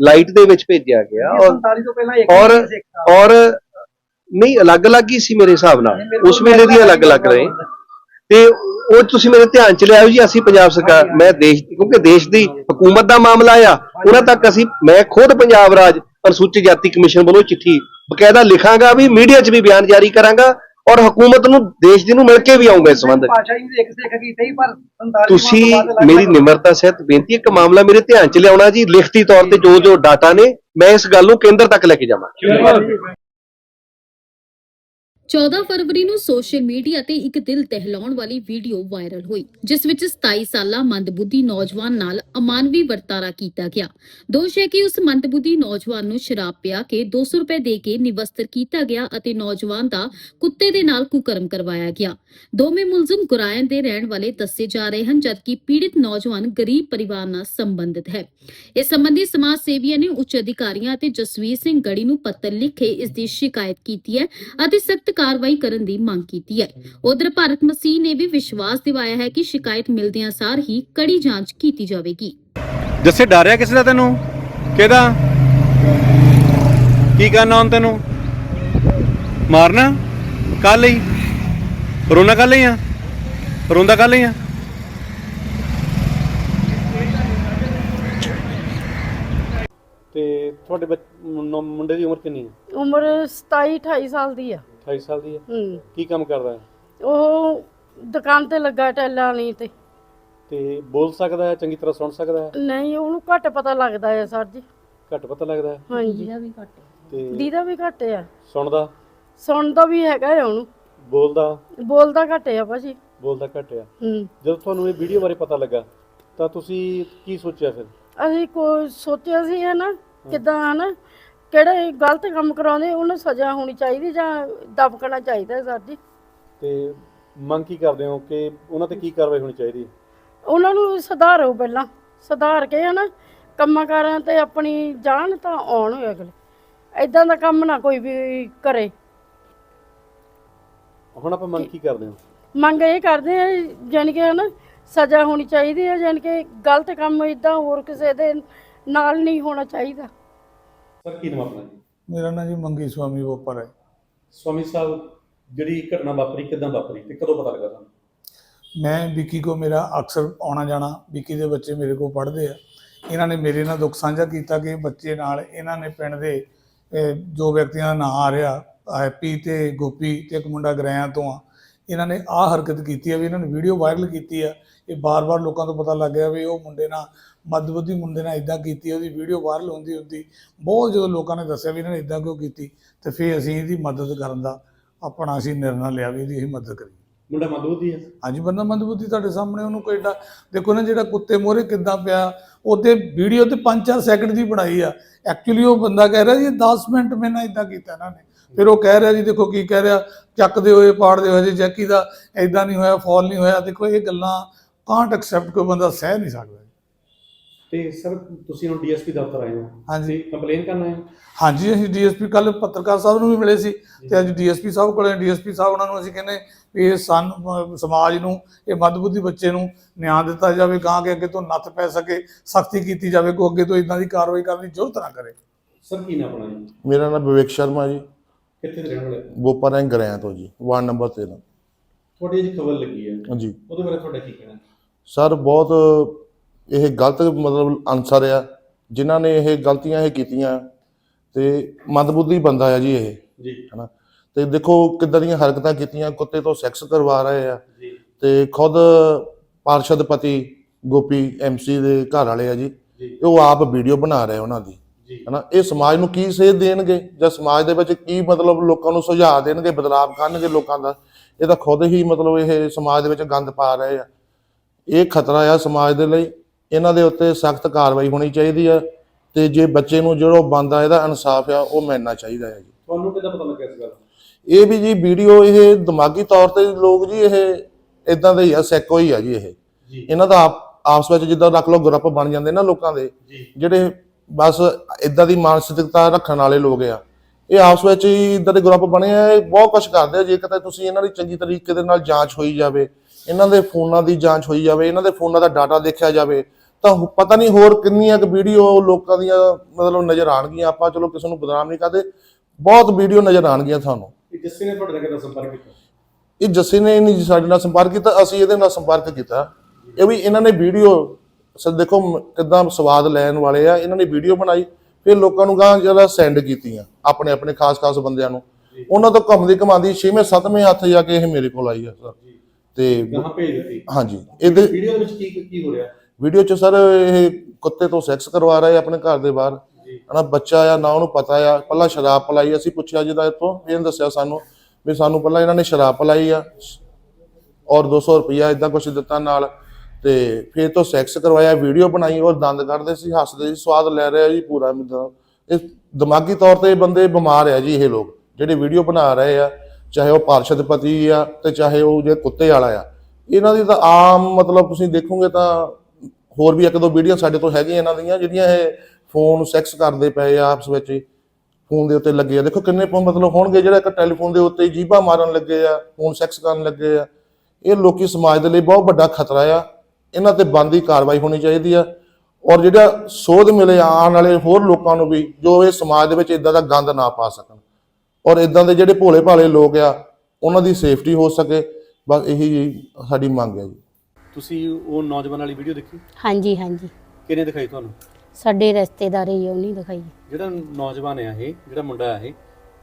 ਲਾਈਟ ਦੇ ਵਿੱਚ ਭੇਜਿਆ ਗਿਆ ਔਰ 47 ਤੋਂ ਪਹਿਲਾਂ ਇੱਕ ਔਰ ਹੀ ਸਿੱਖ ਸੀ। ਔਰ ਨਹੀਂ ਅਲੱਗ-ਅਲੱਗ ਹੀ ਸੀ ਮੇਰੇ ਹਿਸਾਬ ਨਾਲ। ਉਸ ਵੇਲੇ ਦੀ ਅਲੱਗ-ਅਲੱਗ ਰਹੇ। ਤੇ ਉਹ ਤੁਸੀਂ ਮੇਰੇ ਧਿਆਨ ਚ ਲਿਆਓ ਜੀ ਅਸੀਂ ਪੰਜਾਬ ਸਰਕਾਰ ਮੈਂ ਦੇਸ਼ ਕਿਉਂਕਿ ਦੇਸ਼ ਦੀ ਹਕੂਮਤ ਦਾ ਮਾਮਲਾ ਆ ਉਹਨਾਂ ਤੱਕ ਅਸੀਂ ਮੈਂ ਖੁਦ ਪੰਜਾਬ ਰਾਜ ਅਨੁਸੂਚਿਤ ਜਾਤੀ ਕਮਿਸ਼ਨ ਵੱਲੋਂ ਚਿੱਠੀ ਬਕਾਇਦਾ ਲਿਖਾਂਗਾ ਵੀ ਮੀਡੀਆ 'ਚ ਵੀ ਬਿਆਨ ਜਾਰੀ ਕਰਾਂਗਾ ਔਰ ਹਕੂਮਤ ਨੂੰ ਦੇਸ਼ ਦੀ ਨੂੰ ਮਿਲ ਕੇ ਵੀ ਆਉਂਗਾ ਇਸ ਸੰਬੰਧ 'ਚ। ਪਾਤਸ਼ਾਹ ਜੀ ਨੇ ਇੱਕ ਸਿੱਖ ਕੀਤੀ ਸੀ ਪਰ 47 ਤੁਸੀਂ ਮੇਰੀ ਨਿਮਰਤਾ ਸਹਿਤ ਬੇਨਤੀ ਹੈ, ਇੱਕ ਮਾਮਲਾ ਮੇਰੇ ਧਿਆਨ 'ਚ ਲਿਆਉਣਾ ਜੀ ਲਿਖਤੀ ਤੌਰ ਤੇ ਜੋ ਜੋ ਡਾਟਾ ਨੇ ਮੈਂ ਇਸ ਗੱਲ ਨੂੰ ਕੇਂਦਰ ਤੱਕ ਲੈ ਕੇ ਜਾਵਾਂ 14 ਫਰਵਰੀ ਨੂੰ ਸੋਸ਼ਲ ਮੀਡੀਆ ਤੇ ਇੱਕ ਦਿਲ ਦਹਿਲਾਉਣ ਵਾਲੀ ਵੀਡੀਓ ਵਾਇਰਲ ਹੋਈ, ਜਿਸ ਵਿੱਚ 27 ਸਾਲਾ ਮੰਦਬੁੱਧੀ ਨੌਜਵਾਨ ਨਾਲ ਅਮਾਨਵੀ ਵਰਤਾਰਾ ਕੀਤਾ ਗਿਆ। ਦੋਸ਼ ਹੈ ਕਿ ਉਸ ਮੰਦਬੁੱਧੀ ਨੌਜਵਾਨ ਨੂੰ ਸ਼ਰਾਬ ਪਿਆ ਕੇ 200 ਰੁਪਏ ਦੇ ਕੇ ਨਿਵਸਤਰ ਕੀਤਾ ਗਿਆ ਅਤੇ ਨੌਜਵਾਨ ਦਾ ਕੁੱਤੇ ਦੇ ਨਾਲ ਕੁਕਰਮ ਕਰਵਾਇਆ ਗਿਆ। ਦੋਵੇਂ ਮੁਲਜ਼ਮ ਗੁਰਾਇਆਂ ਦੇ ਰਹਿਣ ਵਾਲੇ ਦੱਸੇ ਜਾ ਰਹੇ ਹਨ, ਜਦਕਿ ਪੀੜਿਤ ਨੌਜਵਾਨ ਗਰੀਬ ਪਰਿਵਾਰ ਨਾਲ ਸੰਬੰਧਿਤ ਹੈ। ਇਸ ਸੰਬੰਧੀ ਸਮਾਜ ਸੇਵੀਆਂ ਨੇ ਉੱਚ ਅਧਿਕਾਰੀਆਂ ਅਤੇ ਜਸਵੀਰ ਸਿੰਘ ਗੜੀ ਨੂੰ ਪੱਤਰ ਲਿਖੇ ਇਸ ਦੀ ਸ਼ਿਕਾਇਤ ਕੀਤੀ ਹੈ ਅਤੇ ਸਖਤ ਕਾਰਵਾਈ ਕਰਨ ਦੀ ਮੰਗ ਕੀਤੀ ਹੈ। ਉਧਰ ਭਾਰਤ ਮਸੀਹ ਨੇ ਵੀ ਵਿਸ਼ਵਾਸ ਦਿਵਾਇਆ ਹੈ ਕਿ ਸ਼ਿਕਾਇਤ ਮਿਲਦਿਆਂ ਸਾਰ ਹੀ ਕੜੀ ਜਾਂਚ ਕੀਤੀ ਜਾਵੇਗੀ। ਜੱਸੇ ਡਰਿਆ ਕਿਸੇ ਦਾ ਤੈਨੂੰ? ਕਿਹਦਾ? ਕੀ ਕਰਨਾ ਹੁਣ ਤੈਨੂੰ? ਮਾਰਨਾ? ਕੱਲ ਲਈ? ਰੋਣਾ ਕੱਲ ਲਈ ਆ? ਰੋਂਦਾ ਕੱਲ ਲਈ ਆ? ਤੇ ਤੁਹਾਡੇ ਬੱਚ- ਮੁੰਡੇ ਦੀ ਉਮਰ ਕਿੰਨੀ ਹੈ? ਉਮਰ 27 28 ਸਾਲ ਦੀ ਆ। 28 ਸਾਲ ਦੀ ਹੈ। ਹੂੰ। ਕੀ ਕੰਮ ਕਰਦਾ ਹੈ? ਉਹ ਦੁਕਾਨ ਤੇ ਲੱਗਾ ਟੈਲਾਂ ਨਹੀਂ ਤੇ। ਤੇ ਬੋਲ ਸਕਦਾ ਹੈ ਚੰਗੀ ਤਰ੍ਹਾਂ ਸੁਣ ਸਕਦਾ ਹੈ? ਨਹੀਂ ਉਹਨੂੰ ਘੱਟ ਪਤਾ ਲੱਗਦਾ ਹੈ ਸਰ ਜੀ। ਘੱਟ ਪਤਾ ਲੱਗਦਾ ਹੈ? ਹਾਂਜੀ। ਤੇ ਦੀਦਾ ਵੀ ਘੱਟ ਆ ਸੁਣਦਾ? ਸੁਣਦਾ ਵੀ ਹੈਗਾ ਹੈ ਉਹਨੂੰ। ਬੋਲਦਾ? ਬੋਲਦਾ ਘੱਟ ਆ ਭਾਜੀ। ਬੋਲਦਾ ਘੱਟ ਆ ਹੂੰ। ਜਦੋਂ ਤੁਹਾਨੂੰ ਇਹ ਵੀਡੀਓ ਬਾਰੇ ਪਤਾ ਲੱਗਾ ਤਾਂ ਤੁਸੀਂ ਕੀ ਸੋਚਿਆ ਫਿਰ? ਅਸੀਂ ਕੋਈ ਸੋਚਿਆ ਸੀ ਹੈ ਨਾ ਕਿਦਾਂ ਹਨਾ ਕਿਹੜੇ ਗਲਤ ਕੰਮ ਕਰਾਉਂਦੇ ਉਹਨੂੰ ਸਜ਼ਾ ਹੋਣੀ ਚਾਹੀਦੀ ਜਾਂ ਦਬਕਣਾ ਚਾਹੀਦਾ ਹੈ ਸਰ ਜੀ? ਤੇ ਮੰਗ ਕੀ ਕਰਦੇ ਹੋ ਕਿ ਉਹਨਾਂ ਤੇ ਕੀ ਕਾਰਵਾਈ ਹੋਣੀ ਚਾਹੀਦੀ? ਉਹਨਾਂ ਨੂੰ ਸੁਧਾਰੋ ਪਹਿਲਾਂ ਸੁਧਾਰ ਕੇ ਹਨਾ ਕੰਮਾਂ ਕਾਰਾਂ ਤੇ ਆਪਣੀ ਜਾਣ ਤਾਂ ਆਉਣ ਹੋਏ ਅਗਲੇ। ਐਦਾਂ ਦਾ ਕੰਮ ਨਾ ਕੋਈ ਵੀ ਕਰੇ। ਹੁਣ ਆਪਾਂ ਮੰਗ ਕੀ ਕਰਦੇ ਹਾਂ? ਮੰਗ ਇਹ ਕਰਦੇ ਆ ਜਾਣੀ ਕਿ ਹਨਾ ਸਜ਼ਾ ਹੋਣੀ ਚਾਹੀਦੀ ਹੈ ਜਾਣੀ ਕਿ ਗਲਤ ਕੰਮ ਇਦਾਂ ਹੋਰ ਕਿਸੇ ਦੇ ਨਾਲ ਨਹੀਂ ਹੋਣਾ ਚਾਹੀਦਾ। ਸਰ ਕੀ ਨਾਮ ਆਪਣਾ ਜੀ? ਮੇਰਾ ਨਾਂ ਜੀ ਮੰਗੀ ਸਵਾਮੀ ਬੋਪਰ ਹੈ। ਸਵਾਮੀ ਸਾਹਿਬ ਜਿਹੜੀ ਘਟਨਾ ਵਾਪਰੀ ਕਿਦਾਂ ਵਾਪਰੀ ਤੇ ਕਦੋਂ ਪਤਾ ਲੱਗਾ ਤੁਹਾਨੂੰ? ਮੈਂ ਵਿੱਕੀ ਕੋ ਮੇਰਾ ਅਕਸਰ ਆਉਣਾ ਜਾਣਾ ਵਿੱਕੀ ਦੇ ਬੱਚੇ ਮੇਰੇ ਕੋਲ ਪੜ੍ਹਦੇ ਆ। ਇਹਨਾਂ ਨੇ ਮੇਰੇ ਨਾਲ ਦੁੱਖ ਸਾਂਝਾ ਕੀਤਾ ਕਿ ਬੱਚੇ ਨਾਲ ਇਹਨਾਂ ਨੇ ਪਿੰਡ ਦੇ ਜੋ ਵਿਅਕਤੀਆਂ ਦਾ ਨਾਂ ਆ ਰਿਹਾ ਹੈਪੀ ਤੇ ਗੋਪੀ ਤੇ ਇੱਕ ਮੁੰਡਾ ਗ੍ਰਹਿਆਂ ਤੋਂ ਆ। ਇਹਨਾਂ ਨੇ ਆਹ ਹਰਕਤ ਕੀਤੀ ਹੈ ਵੀ ਇਹਨਾਂ ਨੇ ਵੀਡੀਓ ਵਾਇਰਲ ਕੀਤੀ ਆ ਇਹ ਬਾਰ-ਬਾਰ ਲੋਕਾਂ ਤੋਂ ਪਤਾ ਲੱਗ ਗਿਆ ਵੀ ਉਹ ਮੁੰਡੇ ਨਾਲ ਮੱਧਬੁੱਧੀ ਮੁੰਡੇ ਨਾਲ ਇਦਾਂ ਕੀਤੀ ਆ, ਉਹਦੀ ਵੀਡੀਓ ਵਾਇਰਲ ਹੁੰਦੀ ਹੁੰਦੀ ਬਹੁਤ ਜਦੋਂ ਲੋਕਾਂ ਨੇ ਦੱਸਿਆ ਵੀ ਇਹਨਾਂ ਨੇ ਇਦਾਂ ਕਿਉਂ ਕੀਤੀ ਤੇ ਫਿਰ ਅਸੀਂ ਇਹਦੀ ਮਦਦ ਕਰਨ ਦਾ ਆਪਣਾ ਅਸੀਂ ਨਿਰਣਾ ਲਿਆ ਵੀ ਇਹਦੀ ਅਸੀਂ ਮਦਦ ਕਰੀਏ। ਮੁੰਡਾ ਮਦਬੂਤੀ ਹੈ? ਹਾਂਜੀ ਬੰਦਾ ਮੰਦਬੁੱਧੀ ਤੁਹਾਡੇ ਸਾਹਮਣੇ ਉਹਨੂੰ ਕੋਈ ਏਡਾ ਦੇਖੋ ਨਾ ਜਿਹੜਾ ਕੁੱਤੇ ਮੋਹਰੇ ਕਿੱਦਾਂ ਪਿਆ ਉਹਦੇ ਵੀਡੀਓ ਤੇ 5-4 ਸੈਕਿੰਡ ਦੀ ਬਣਾਈ ਆ। ਐਕਚੁਅਲੀ ਉਹ ਬੰਦਾ ਕਹਿ ਰਿਹਾ ਜੀ 10 ਮਿੰਟ ਮੈਂ ਨਾ ਇਦਾਂ ਕੀਤਾ ਇਹਨਾਂ ਨੇ। ਫਿਰ ਉਹ ਕਹਿ ਰਿਹਾ ਜੀ ਦੇਖੋ ਕੀ ਕਹਿ ਰਿਹਾ ਚੱਕਦੇ ਹੋਏ ਪਾੜਦੇ ਹੋਏ ਜੀ ਜੈਕੀ ਦਾ ਐਦਾਂ ਨਹੀਂ ਹੋਇਆ ਫਾਲ ਨਹੀਂ ਹੋਇਆ ਦੇਖੋ ਇਹ ਗੱਲਾਂ ਕਾਂਟ ਐਕਸੈਪਟ ਕੋਈ ਬੰਦਾ ਸਹਿ ਨਹੀਂ ਸਕਦਾ ਤੇ ਸਰ ਤੁਸੀਂ ਹੁਣ ਡੀਐਸਪੀ ਦਫ਼ਤਰ ਆਏ ਹੋ। ਹਾਂਜੀ। ਕੰਪਲੇਨ ਕਰਨ ਆਏ ਹੋ? ਹਾਂਜੀ ਅਸੀਂ ਡੀਐਸਪੀ ਕੱਲ ਪੱਤਰਕਾਰ ਸਾਹਿਬ ਨੂੰ ਵੀ ਮਿਲੇ ਸੀ ਤੇ ਅੱਜ ਡੀਐਸਪੀ ਸਾਹਿਬ ਕੋਲੇ ਡੀਐਸਪੀ ਸਾਹਿਬ ਉਹਨਾਂ ਨੂੰ ਅਸੀਂ ਕਹਿੰਦੇ ਵੀ ਇਹ ਸਨ ਸਮਾਜ ਨੂੰ ਇਹ ਮੱਧਬੁੱਧੀ ਬੱਚੇ ਨੂੰ ਨਿਆਂ ਦਿੱਤਾ ਜਾਵੇ ਗਾਂ ਕੇ ਅੱਗੇ ਤੋਂ ਨੱਥ ਪੈ ਸਕੇ ਸਖਤੀ ਕੀਤੀ ਜਾਵੇ ਕੋ ਅੱਗੇ ਤੋਂ ਇਦਾਂ ਦੀ ਕਾਰਵਾਈ ਕਰਨ ਦੀ ਜ਼ਰੂਰਤ ਨਾ ਕਰੇ। ਸਰ ਕੀ ਨਾਮ ਆਪਣਾ ਜੀ? ਮੇਰਾ ਨਾਮ ਵਿਵੇਕ ਸ਼ਰਮਾ ਜੀ। ਕਿੱਥੇ ਦੇ ਰਹਿਣ ਵਾਲੇ ਬੋਪਾ ਰੈਂਕ ਗਰਿਆਂ ਤੋਂ ਜੀ ਵਾਰਡ ਨੰਬਰ 13 ਤੁਹਾਡੀ ਜੀ ਖਬਰ ਲੱਗੀ ਹੈ ਹਾਂਜੀ। ਉਹਦੇ ਬਾਰੇ ਤੁਹਾਡਾ ਕੀ ਕਹਿਣਾ? ਸਰ ਬਹੁਤ ਇਹ ਗਲਤ ਮਤਲਬ ਅਨਸਰ ਆ ਜਿਨ੍ਹਾਂ ਨੇ ਇਹ ਗਲਤੀਆਂ ਇਹ ਕੀਤੀਆਂ ਤੇ ਮੰਦਬੁੱਧੀ ਬੰਦਾ ਆ ਜੀ ਇਹ ਜੀ। ਹਨਾ। ਤੇ ਦੇਖੋ ਕਿੱਦਾਂ ਦੀਆਂ ਹਰਕਤਾਂ ਕੀਤੀਆਂ ਕੁੱਤੇ ਤੋਂ ਸੈਕਸ ਕਰਵਾ ਰਹੇ ਆ। ਜੀ। ਤੇ ਖੁਦ ਪਾਰਸ਼ਦ ਪਤੀ ਗੋਪੀ ਐਮਸੀ ਦੇ ਘਰ ਵਾਲੇ ਆ ਜੀ। ਜੀ। ਉਹ ਆਪ ਵੀਡੀਓ ਬਣਾ ਰਹੇ ਉਹਨਾਂ ਦੀ। ਹਨਾ? ਇਹ ਸਮਾਜ ਨੂੰ ਕੀ ਸੇਧ ਦੇਣਗੇ? ਜਾਂ ਸਮਾਜ ਦੇ ਵਿੱਚ ਕੀ ਮਤਲਬ ਲੋਕਾਂ ਨੂੰ ਸੁਝਾਅ ਦੇਣਗੇ ਬਦਲਾਵ ਕਰਨਗੇ ਲੋਕਾਂ ਦਾ? ਇਹ ਤਾਂ ਖੁਦ ਹੀ ਮਤਲਬ ਇਹ ਸਮਾਜ ਦੇ ਵਿੱਚ ਗੰਦ ਪਾ ਰਹੇ ਆ। ਇਹ ਖਤਰਾ ਆ ਸਮਾਜ ਦੇ ਲਈ। ਇਹਨਾਂ ਦੇ ਉੱਤੇ ਸਖਤ ਕਾਰਵਾਈ ਹੋਣੀ ਚਾਹੀਦੀ ਆ ਤੇ ਜੇ ਬੱਚੇ ਨੂੰ ਜਿਹੜਾ ਬੰਦਾ ਇਹਦਾ ਇਨਸਾਫ ਆ ਉਹ ਮਿਲਣਾ ਚਾਹੀਦਾ ਹੈ ਜੀ। ਤੁਹਾਨੂੰ ਕਿੱਦਾਂ ਪਤਾ ਲੱਗਿਆ ਇਸ ਗੱਲ? ਇਹ ਵੀ ਜੀ ਵੀਡੀਓ ਇਹ ਦਿਮਾਗੀ ਤੌਰ ਤੇ ਲੋਕ ਜੀ ਇਹ ਇਦਾਂ ਦੇ ਹੀ ਆ ਸੈਕੋ ਹੀ ਆ ਜੀ ਇਹ। ਇਹਨਾਂ ਦਾ ਆਪ- ਆਪਸ ਵਿੱਚ ਜਿੱਦਾਂ ਰੱਖ ਲਓ ਗਰੁੱਪ ਬਣ ਜਾਂਦੇ ਨਾ ਲੋਕਾਂ ਦੇ ਜਿਹੜੇ ਬਸ ਇਦਾਂ ਦੀ ਮਾਨਸਿਕਤਾ ਰੱਖਣ ਵਾਲੇ ਲੋਕ ਆ। ਇਹ ਆਪਸ ਵਿੱਚ ਹੀ ਇਦਾਂ ਦੇ ਗਰੁੱਪ ਬਣੇ ਆ ਇਹ ਬਹੁਤ ਕੁਝ ਕਰਦੇ ਆ। ਜੇ ਕਿਤੇ ਤੁਸੀਂ ਇਹਨਾਂ ਦੀ ਚੰਗੀ ਤਰੀਕੇ ਦੇ ਨਾਲ ਜਾਂਚ ਹੋਈ ਜਾਵੇ ਇਹਨਾਂ ਦੇ ਫੋਨਾਂ ਦੀ ਜਾਂਚ ਹੋਈ ਜਾਵੇ ਇਹਨਾਂ ਦੇ ਫੋਨਾਂ ਦਾ ਡਾਟਾ ਦੇਖਿਆ ਜਾਵੇ ਤਾਂ ਪਤਾ ਨਹੀਂ ਹੋਰ ਕਿੰਨੀਆਂ ਕੁ ਵੀਡੀਓ ਲੋਕਾਂ ਦੀਆਂ ਮਤਲਬ ਨਜ਼ਰ ਆਣਗੀਆਂ ਆਪਾਂ ਚਲੋ ਕਿਸੇ ਨੂੰ ਬਦਨਾਮ ਨਹੀਂ ਕਰਦੇ ਬਹੁਤ ਵੀਡੀਓ ਨਜ਼ਰ ਆਣਗੀਆਂ ਤੁਹਾਨੂੰ ਜਿਸ ਨੇ ਤੁਹਾਡੇ ਨਾਲ ਕਿੱਦਾਂ ਸੰਪਰਕ ਕੀਤਾ? ਇਹ ਜੱਸੀ ਨੇ ਨਹੀਂ ਸਾਡੇ ਨਾਲ ਸੰਪਰਕ ਕੀਤਾ ਅਸੀਂ ਇਹਦੇ ਨਾਲ ਸੰਪਰਕ ਕੀਤਾ। ਇਹ ਵੀ ਇਹਨਾਂ ਨੇ ਵੀਡੀਓ ਸਰ ਦੇਖੋ ਕਿੱਦਾਂ ਸਵਾਦ ਲੈਣ ਵਾਲੇ ਆ ਇਹਨਾਂ ਨੇ ਵੀਡੀਓ ਬਣਾਈ ਫਿਰ ਲੋਕਾਂ ਨੂੰ ਗਾਂ ਜਿਹੜਾ ਸੈਂਡ ਕੀਤੀਆਂ ਆਪਣੇ ਆਪਣੇ ਖਾਸ-ਖਾਸ ਬੰਦਿਆਂ ਨੂੰ। ਉਹਨਾਂ ਤੋਂ ਘੁੰਮਦੀ ਘਮਾਉਂਦੀ 6ਵੇਂ 7ਵੇਂ ਹੱਥ ਜਾ ਕੇ ਇਹ ਮੇਰੇ ਕੋਲ ਆਈ ਆ ਸਰ। ਤੇ ਗਾਹਾਂ ਭੇਜ ਦਿੱਤੀ। ਹਾਂਜੀ ਇਹਦੇ ਵੀਡੀਓ ਵਿੱਚ ਕੀ ਕੀ ਹੋ ਰਿਹਾ? ਵੀਡੀਓ 'ਚ ਸਰ ਇਹ ਕੁੱਤੇ ਤੋਂ ਸੈਕਸ ਕਰਵਾ ਰਹੇ ਆਪਣੇ ਘਰ ਦੇ ਬਾਹਰ। ਹਨਾ ਬੱਚਾ ਆ ਨਾ ਉਹਨੂੰ ਪਤਾ ਆ। ਪਹਿਲਾਂ ਸ਼ਰਾਬ ਪਲਾਈ ਅਸੀਂ ਪੁੱਛਿਆ ਜਿਹਦਾ ਇਤੋਂ ਇਹਨੇ ਦੱਸਿਆ ਸਾਨੂੰ ਵੀ ਸਾਨੂੰ ਪਹਿਲਾਂ ਇਹਨਾਂ ਨੇ ਸ਼ਰਾਬ ਪਲਾਈ ਆ ਔਰ 200 ਰੁਪਇਆ ਇਦਾਂ ਕੁਝ ਦਿੱਤਾ ਨਾਲ। ਤੇ ਫਿਰ ਤੋਂ ਸੈਕਸ ਕਰਵਾਇਆ ਵੀਡੀਓ ਬਣਾਈ ਔਰ ਦੰਦ ਕੱਢਦੇ ਸੀ, ਹੱਸਦੇ ਸੀ, ਸਵਾਦ ਲੈ ਰਿਹਾ ਜੀ ਪੂਰਾ ਇਹ ਦਿਮਾਗੀ ਤੌਰ ਤੇ ਬੰਦੇ ਬਿਮਾਰ ਆ ਜੀ ਇਹ ਲੋਕ, ਜਿਹੜੇ ਵੀਡੀਓ ਬਣਾ ਰਹੇ ਆ, ਚਾਹੇ ਉਹ ਪਾਰਸ਼ਦ ਪਤੀ ਆ ਤੇ ਚਾਹੇ ਉਹ ਜੇ ਕੁੱਤੇ ਵਾਲਾ ਆ। ਇਹਨਾਂ ਦੀ ਤਾਂ ਆਮ ਮਤਲਬ ਤੁਸੀਂ ਦੇਖੋਗੇ ਤਾਂ ਹੋਰ ਵੀ ਇੱਕ ਦੋ ਵੀਡੀਓ ਸਾਡੇ ਤੋਂ ਹੈਗੀਆਂ ਇਹਨਾਂ ਦੀਆਂ, ਜਿਹੜੀਆਂ ਇਹ ਫੋਨ ਸੈਕਸ ਕਰਦੇ ਪਏ ਆ ਆਪਸ ਵਿੱਚ ਫੋਨ ਦੇ ਉੱਤੇ ਲੱਗੇ ਆ। ਦੇਖੋ ਕਿੰਨੇ ਮਤਲਬ ਹੋਣਗੇ, ਜਿਹੜਾ ਇੱਕ ਟੈਲੀਫੋਨ ਦੇ ਉੱਤੇ ਜੀਭਾ ਮਾਰਨ ਲੱਗੇ ਆ ਫੋਨ ਸੈਕਸ ਕਰਨ ਲੱਗੇ ਆ। ਇਹ ਲੋਕੀ ਸਮਾਜ ਦੇ ਲਈ ਬਹੁਤ ਵੱਡਾ ਖਤਰਾ ਆ। ਇਹਨਾਂ ਤੇ ਬੰਦੀ ਕਾਰਵਾਈ ਹੋਣੀ ਚਾਹੀਦੀ ਆ ਔਰ ਜਿਹੜਾ ਸੋਧ ਮਿਲੇ ਆਉਣ ਵਾਲੇ ਹੋਰ ਲੋਕਾਂ ਨੂੰ ਵੀ ਜੋ ਇਹ ਸਮਾਜ ਦੇ ਵਿੱਚ ਇਦਾਂ ਦਾ ਗੰਦ ਨਾ ਪਾ ਸਕਣ ਔਰ ਇਦਾਂ ਦੇ ਜਿਹੜੇ ਭੋਲੇ ਭਾਲੇ ਲੋਕ ਆ ਉਹਨਾਂ ਦੀ ਸੇਫਟੀ ਹੋ ਸਕੇ ਬਸ ਇਹੀ ਸਾਡੀ ਮੰਗ ਹੈ ਜੀ। ਤੁਸੀਂ ਉਹ ਨੌਜਵਾਨ ਵਾਲੀ ਵੀਡੀਓ ਦੇਖੀ? ਹਾਂਜੀ ਹਾਂਜੀ। ਕਿਹਨੇ ਦਿਖਾਈ ਤੁਹਾਨੂੰ? ਸਾਡੇ ਰਿਸ਼ਤੇਦਾਰ ਹੀ ਉਹ ਨਹੀਂ ਦਿਖਾਈ। ਜਿਹੜਾ ਨੌਜਵਾਨ ਹੈ ਇਹ ਜਿਹੜਾ ਮੁੰਡਾ ਹੈ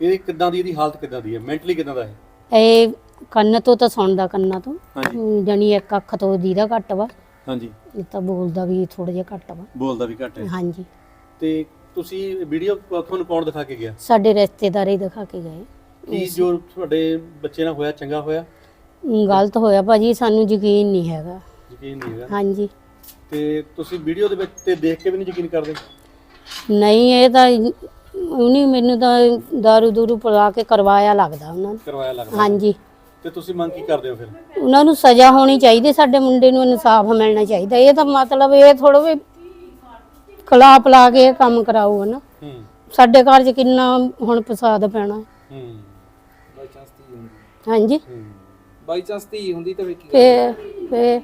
ਇਹ ਇਹ ਕਿੱਦਾਂ ਦੀ ਇਹਦੀ ਹਾਲਤ ਕਿੱਦਾਂ ਦੀ ਹੈ? ਮੈਂਟਲੀ ਕਿੱਦਾਂ ਦਾ ਹੈ ਇਹ ਕੰਨ ਤੋਂ ਤਾਂ ਸੁਣਦਾ ਕੰਨਾਂ ਤੋਂ। ਹਾਂਜੀ। ਜਣੀ ਇੱਕ ਅੱਖ ਤੋਂ ਦੀਦਾ ਘੱਟ ਵਾ। ਹਾਂਜੀ। ਇਹ ਤਾਂ ਬੋਲਦਾ ਵੀ ਥੋੜਾ ਜਿਹਾ ਘੱਟ ਵਾ। ਬੋਲਦਾ ਵੀ ਘੱਟ ਹੈ। ਹਾਂਜੀ। ਤੇ ਤੁਸੀਂ ਵੀਡੀਓ ਤੁਹਾਨੂੰ ਕੌਣ ਦਿਖਾ ਕੇ ਗਿਆ? ਸਾਡੇ ਰਿਸ਼ਤੇਦਾਰ ਹੀ ਦਿਖਾ ਕੇ ਗਏ। ਕੀ ਜੋ ਤੁਹਾਡੇ ਬੱਚੇ ਨਾਲ ਹੋਇਆ ਚੰਗਾ ਹੋਇਆ? ਗਲਤ ਹੋਇਆ ਭਾਜੀ ਸਾਨੂੰ ਯਕੀਨ ਨਹੀਂ ਹੈਗਾ। ਯਕੀਨ ਨਹੀਂ ਹੈਗਾ। ਹਾਂਜੀ। ਤੇ ਤੁਸੀਂ ਵੀਡੀਓ ਦੇ ਵਿੱਚ ਤੇ ਦੇਖ ਕੇ ਵੀ ਨਹੀਂ ਯਕੀਨ ਕਰਦੇ? ਨਹੀਂ ਇਹ ਤਾਂ ਉਹਨੇ ਮੈਨੂੰ ਤਾਂ ਦਾਰੂ ਦੂਰੂ ਪਿਲਾ ਕੇ ਕਰਵਾਇਆ ਲੱਗਦਾ ਉਹਨਾਂ ਨੇ। ਕਰਵਾਇਆ ਲੱਗਦਾ। ਹਾਂਜੀ। ਤੇ ਤੁਸੀਂ ਮੰਗ ਕੀ ਕਰਦੇ ਹੋ ਫਿਰ? ਉਹਨਾਂ ਨੂੰ ਸਜ਼ਾ ਹੋਣੀ ਚਾਹੀਦੀ ਸਾਡੇ ਮੁੰਡੇ ਨੂੰ ਇਨਸਾਫ ਮਿਲਣਾ ਚਾਹੀਦਾ। ਇਹ ਤਾਂ ਮਤਲਬ ਇਹ ਥੋੜਾ ਵੀ ਖਲਾਪ ਲਾ ਕੇ ਇਹ ਕੰਮ ਕਰਾਓ ਨਾ ਹੂੰ। ਸਾਡੇ ਘਰ 'ਚ ਕਿੰਨਾ ਹੁਣ ਫਸਾਦ ਪੈਣਾ। ਹੂੰ। ਹਾਂਜੀ। ਹੂੰ। ਬਾਈ ਚਾਂਸ ਧੀ ਹੁੰਦੀ ਤਾਂ ਫਿਰ ਕੀ ਫੇ ਫੇ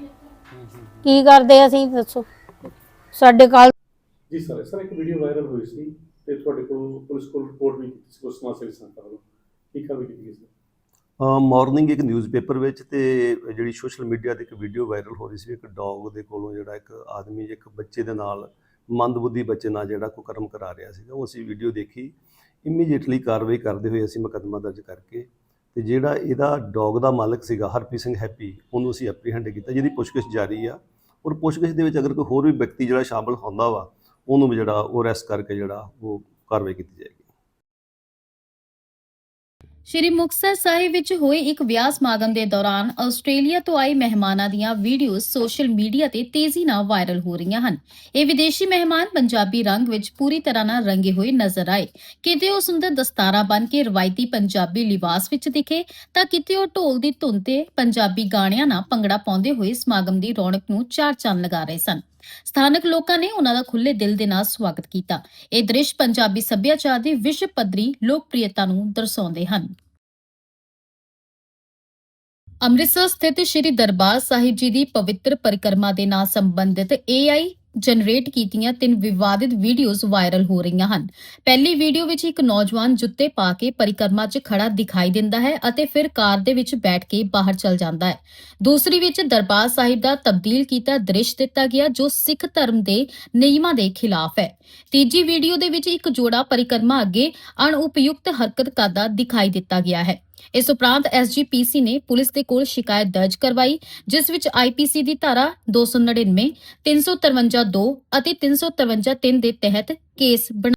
ਕੀ ਕਰਦੇ ਅਸੀਂ ਦੱਸੋ। ਸਾਡੇ ਕਾਲ ਜੀ ਸਰ ਸਰ ਇੱਕ ਵੀਡੀਓ ਵਾਇਰਲ ਹੋਈ ਸੀ ਤੇ ਤੁਹਾਡੇ ਕੋਲ ਪੁਲਿਸ ਕੋਲ ਰਿਪੋਰਟ ਵੀ ਕੀਤੀ ਸੀ ਕੁਝ ਸਮਾਜ ਸੇਵੀ ਸੰਸਥਾ ਵੱਲੋਂ ਕੀ ਕਾਰਵਾਈ ਕੀਤੀ ਗਈ ਸਰ ਮਾਰਨਿੰਗ ਇੱਕ ਨਿਊਜ਼ਪੇਪਰ ਵਿੱਚ ਤੇ ਜਿਹੜੀ ਸੋਸ਼ਲ ਮੀਡੀਆ ਤੇ ਇੱਕ ਵੀਡੀਓ ਵਾਇਰਲ ਹੋ ਰਹੀ ਸੀ, ਇੱਕ ਡੌਗ ਦੇ ਕੋਲੋਂ ਜਿਹੜਾ ਇੱਕ ਆਦਮੀ, ਇੱਕ ਬੱਚੇ ਦੇ ਨਾਲ ਮੰਦਬੁੱਧੀ ਬੱਚੇ ਨਾਲ ਜਿਹੜਾ ਕੋਈ ਕਰਮ ਕਰਾ ਰਿਹਾ ਸੀਗਾ, ਉਹ ਅਸੀਂ ਵੀਡੀਓ ਦੇਖੀ। ਇਮੀਡੀਏਟਲੀ ਕਾਰਵਾਈ ਕਰਦੇ ਹੋਏ ਅਸੀਂ ਮੁਕੱਦਮਾ ਦਰਜ ਕਰਕੇ ਤੇ ਜਿਹੜਾ ਇਹਦਾ ਡੌਗ ਦਾ ਮਾਲਕ ਸੀਗਾ, ਹਰਪ੍ਰੀਤ ਸਿੰਘ ਹੈਪੀ, ਉਹਨੂੰ ਅਸੀਂ ਐਪਰੀਹੈਂਡ ਕੀਤਾ, ਜਿਹਦੀ ਪੁੱਛਗਿੱਛ ਜਾਰੀ ਆ। ਔਰ ਪੁੱਛਗਿੱਛ ਦੇ ਵਿੱਚ ਅਗਰ ਕੋਈ ਹੋਰ ਵੀ ਵਿਅਕਤੀ ਜਿਹੜਾ ਸ਼ਾਮਲ ਹੁੰਦਾ ਵਾ, ਉਹਨੂੰ ਵੀ ਜਿਹੜਾ ਉਹ ਅਰੈਸਟ ਕਰਕੇ ਜਿਹੜਾ ਉਹ ਕਾਰਵਾਈ ਕੀਤੀ ਜਾਏਗੀ। ਸ਼੍ਰੀ ਮੁਕਤਸਰ ਸਾਹਿਬ ਵਿੱਚ ਹੋਏ ਇੱਕ ਵਿਆਹ ਸਮਾਗਮ ਦੇ ਦੌਰਾਨ ਆਸਟ੍ਰੇਲੀਆ ਤੋਂ ਆਏ ਮਹਿਮਾਨਾਂ ਦੀਆਂ ਵੀਡੀਓਜ਼ ਸੋਸ਼ਲ ਮੀਡੀਆ ਤੇ ਤੇਜ਼ੀ ਨਾਲ ਵਾਇਰਲ ਹੋ ਰਹੀਆਂ ਹਨ। ਇਹ ਵਿਦੇਸ਼ੀ ਮਹਿਮਾਨ ਪੰਜਾਬੀ ਰੰਗ ਵਿੱਚ ਪੂਰੀ ਤਰ੍ਹਾਂ ਨਾਲ ਰੰਗੇ ਹੋਏ ਨਜ਼ਰ ਆਏ। ਕਿਤੇ ਉਹ ਸੁੰਦਰ ਦਸਤਾਰਾਂ ਬਨ ਕੇ ਰਵਾਇਤੀ ਪੰਜਾਬੀ ਲਿਬਾਸ ਵਿੱਚ ਦਿਖੇ, ਤਾਂ ਕਿਤੇ ਉਹ ਢੋਲ ਦੀ ਧੁਨ ਤੇ ਪੰਜਾਬੀ ਗਾਣਿਆਂ ਨਾਲ ਭੰਗੜਾ ਪਾਉਂਦੇ ਹੋਏ ਸਮਾਗਮ ਦੀ ਰੌਣਕ ਨੂੰ ਚਾਰ ਚੰਨ ਲਗਾ ਰਹੇ ਸਨ। ਸਥਾਨਕ ਲੋਕਾਂ ਨੇ ਉਹਨਾਂ ਦਾ ਖੁੱਲ੍ਹੇ ਦਿਲ ਦੇ ਨਾਲ ਸਵਾਗਤ ਕੀਤਾ। ਇਹ ਦ੍ਰਿਸ਼ ਪੰਜਾਬੀ ਸੱਭਿਆਚਾਰ ਦੀ ਵਿਸ਼ਵ ਪੱਧਰੀ ਲੋਕਪ੍ਰਿਯਤਾ ਨੂੰ ਦਰਸਾਉਂਦੇ ਹਨ। ਅੰਮ੍ਰਿਤਸਰ ਸਥਿਤ ਸ੍ਰੀ ਦਰਬਾਰ ਸਾਹਿਬ ਜੀ ਦੀ ਪਵਿੱਤਰ ਪਰਿਕਰਮਾ ਦੇ ਨਾਲ ਸੰਬੰਧਿਤ AI ਜਨਰੇਟ ਕੀਤੀਆਂ ਤਿੰਨ ਵਿਵਾਦਿਤ ਵੀਡੀਓਜ਼ ਵਾਇਰਲ ਹੋ ਰਹੀਆਂ ਹਨ। ਪਹਿਲੀ ਵੀਡੀਓ ਵਿੱਚ ਇੱਕ ਨੌਜਵਾਨ ਜੁੱਤੇ ਪਾ ਕੇ ਪਰਿਕਰਮਾ 'ਚ ਖੜਾ ਦਿਖਾਈ ਦਿੰਦਾ ਹੈ ਅਤੇ ਫਿਰ ਕਾਰ ਦੇ ਵਿੱਚ ਬੈਠ ਕੇ ਬਾਹਰ ਚਲ ਜਾਂਦਾ ਹੈ। ਦੂਸਰੀ ਵਿੱਚ ਦਰਬਾਰ ਸਾਹਿਬ ਦਾ ਤਬਦੀਲ ਕੀਤਾ ਦ੍ਰਿਸ਼ ਦਿੱਤਾ ਗਿਆ ਜੋ ਸਿੱਖ ਧਰਮ ਦੇ ਨਿਯਮਾਂ ਦੇ ਖਿਲਾਫ ਹੈ। ਤੀਜੀ ਵੀਡੀਓ ਦੇ ਵਿੱਚ ਇੱਕ ਜੋੜਾ ਪਰਿਕਰਮਾ ਅੱਗੇ ਅਣਉਪਯੁਕਤ ਹਰਕਤ ਕਰਦਾ ਦਿਖਾਈ ਦਿੱਤਾ ਗਿਆ ਹੈ। ਇਸ ਉਪਰੰਤ ਐਸਜੀਪੀਸੀ ਨੇ ਪੁਲਿਸ ਦੇ ਕੋਲ ਸ਼ਿਕਾਇਤ ਦਰਜ ਕਰਵਾਈ, ਜਿਸ ਵਿੱਚ ਆਈਪੀਸੀ ਦੀ ਧਾਰਾ 299 353 2 ਅਤੇ 353 3 ਦੇ ਤਹਿਤ ਕੇਸ ਬਣਾ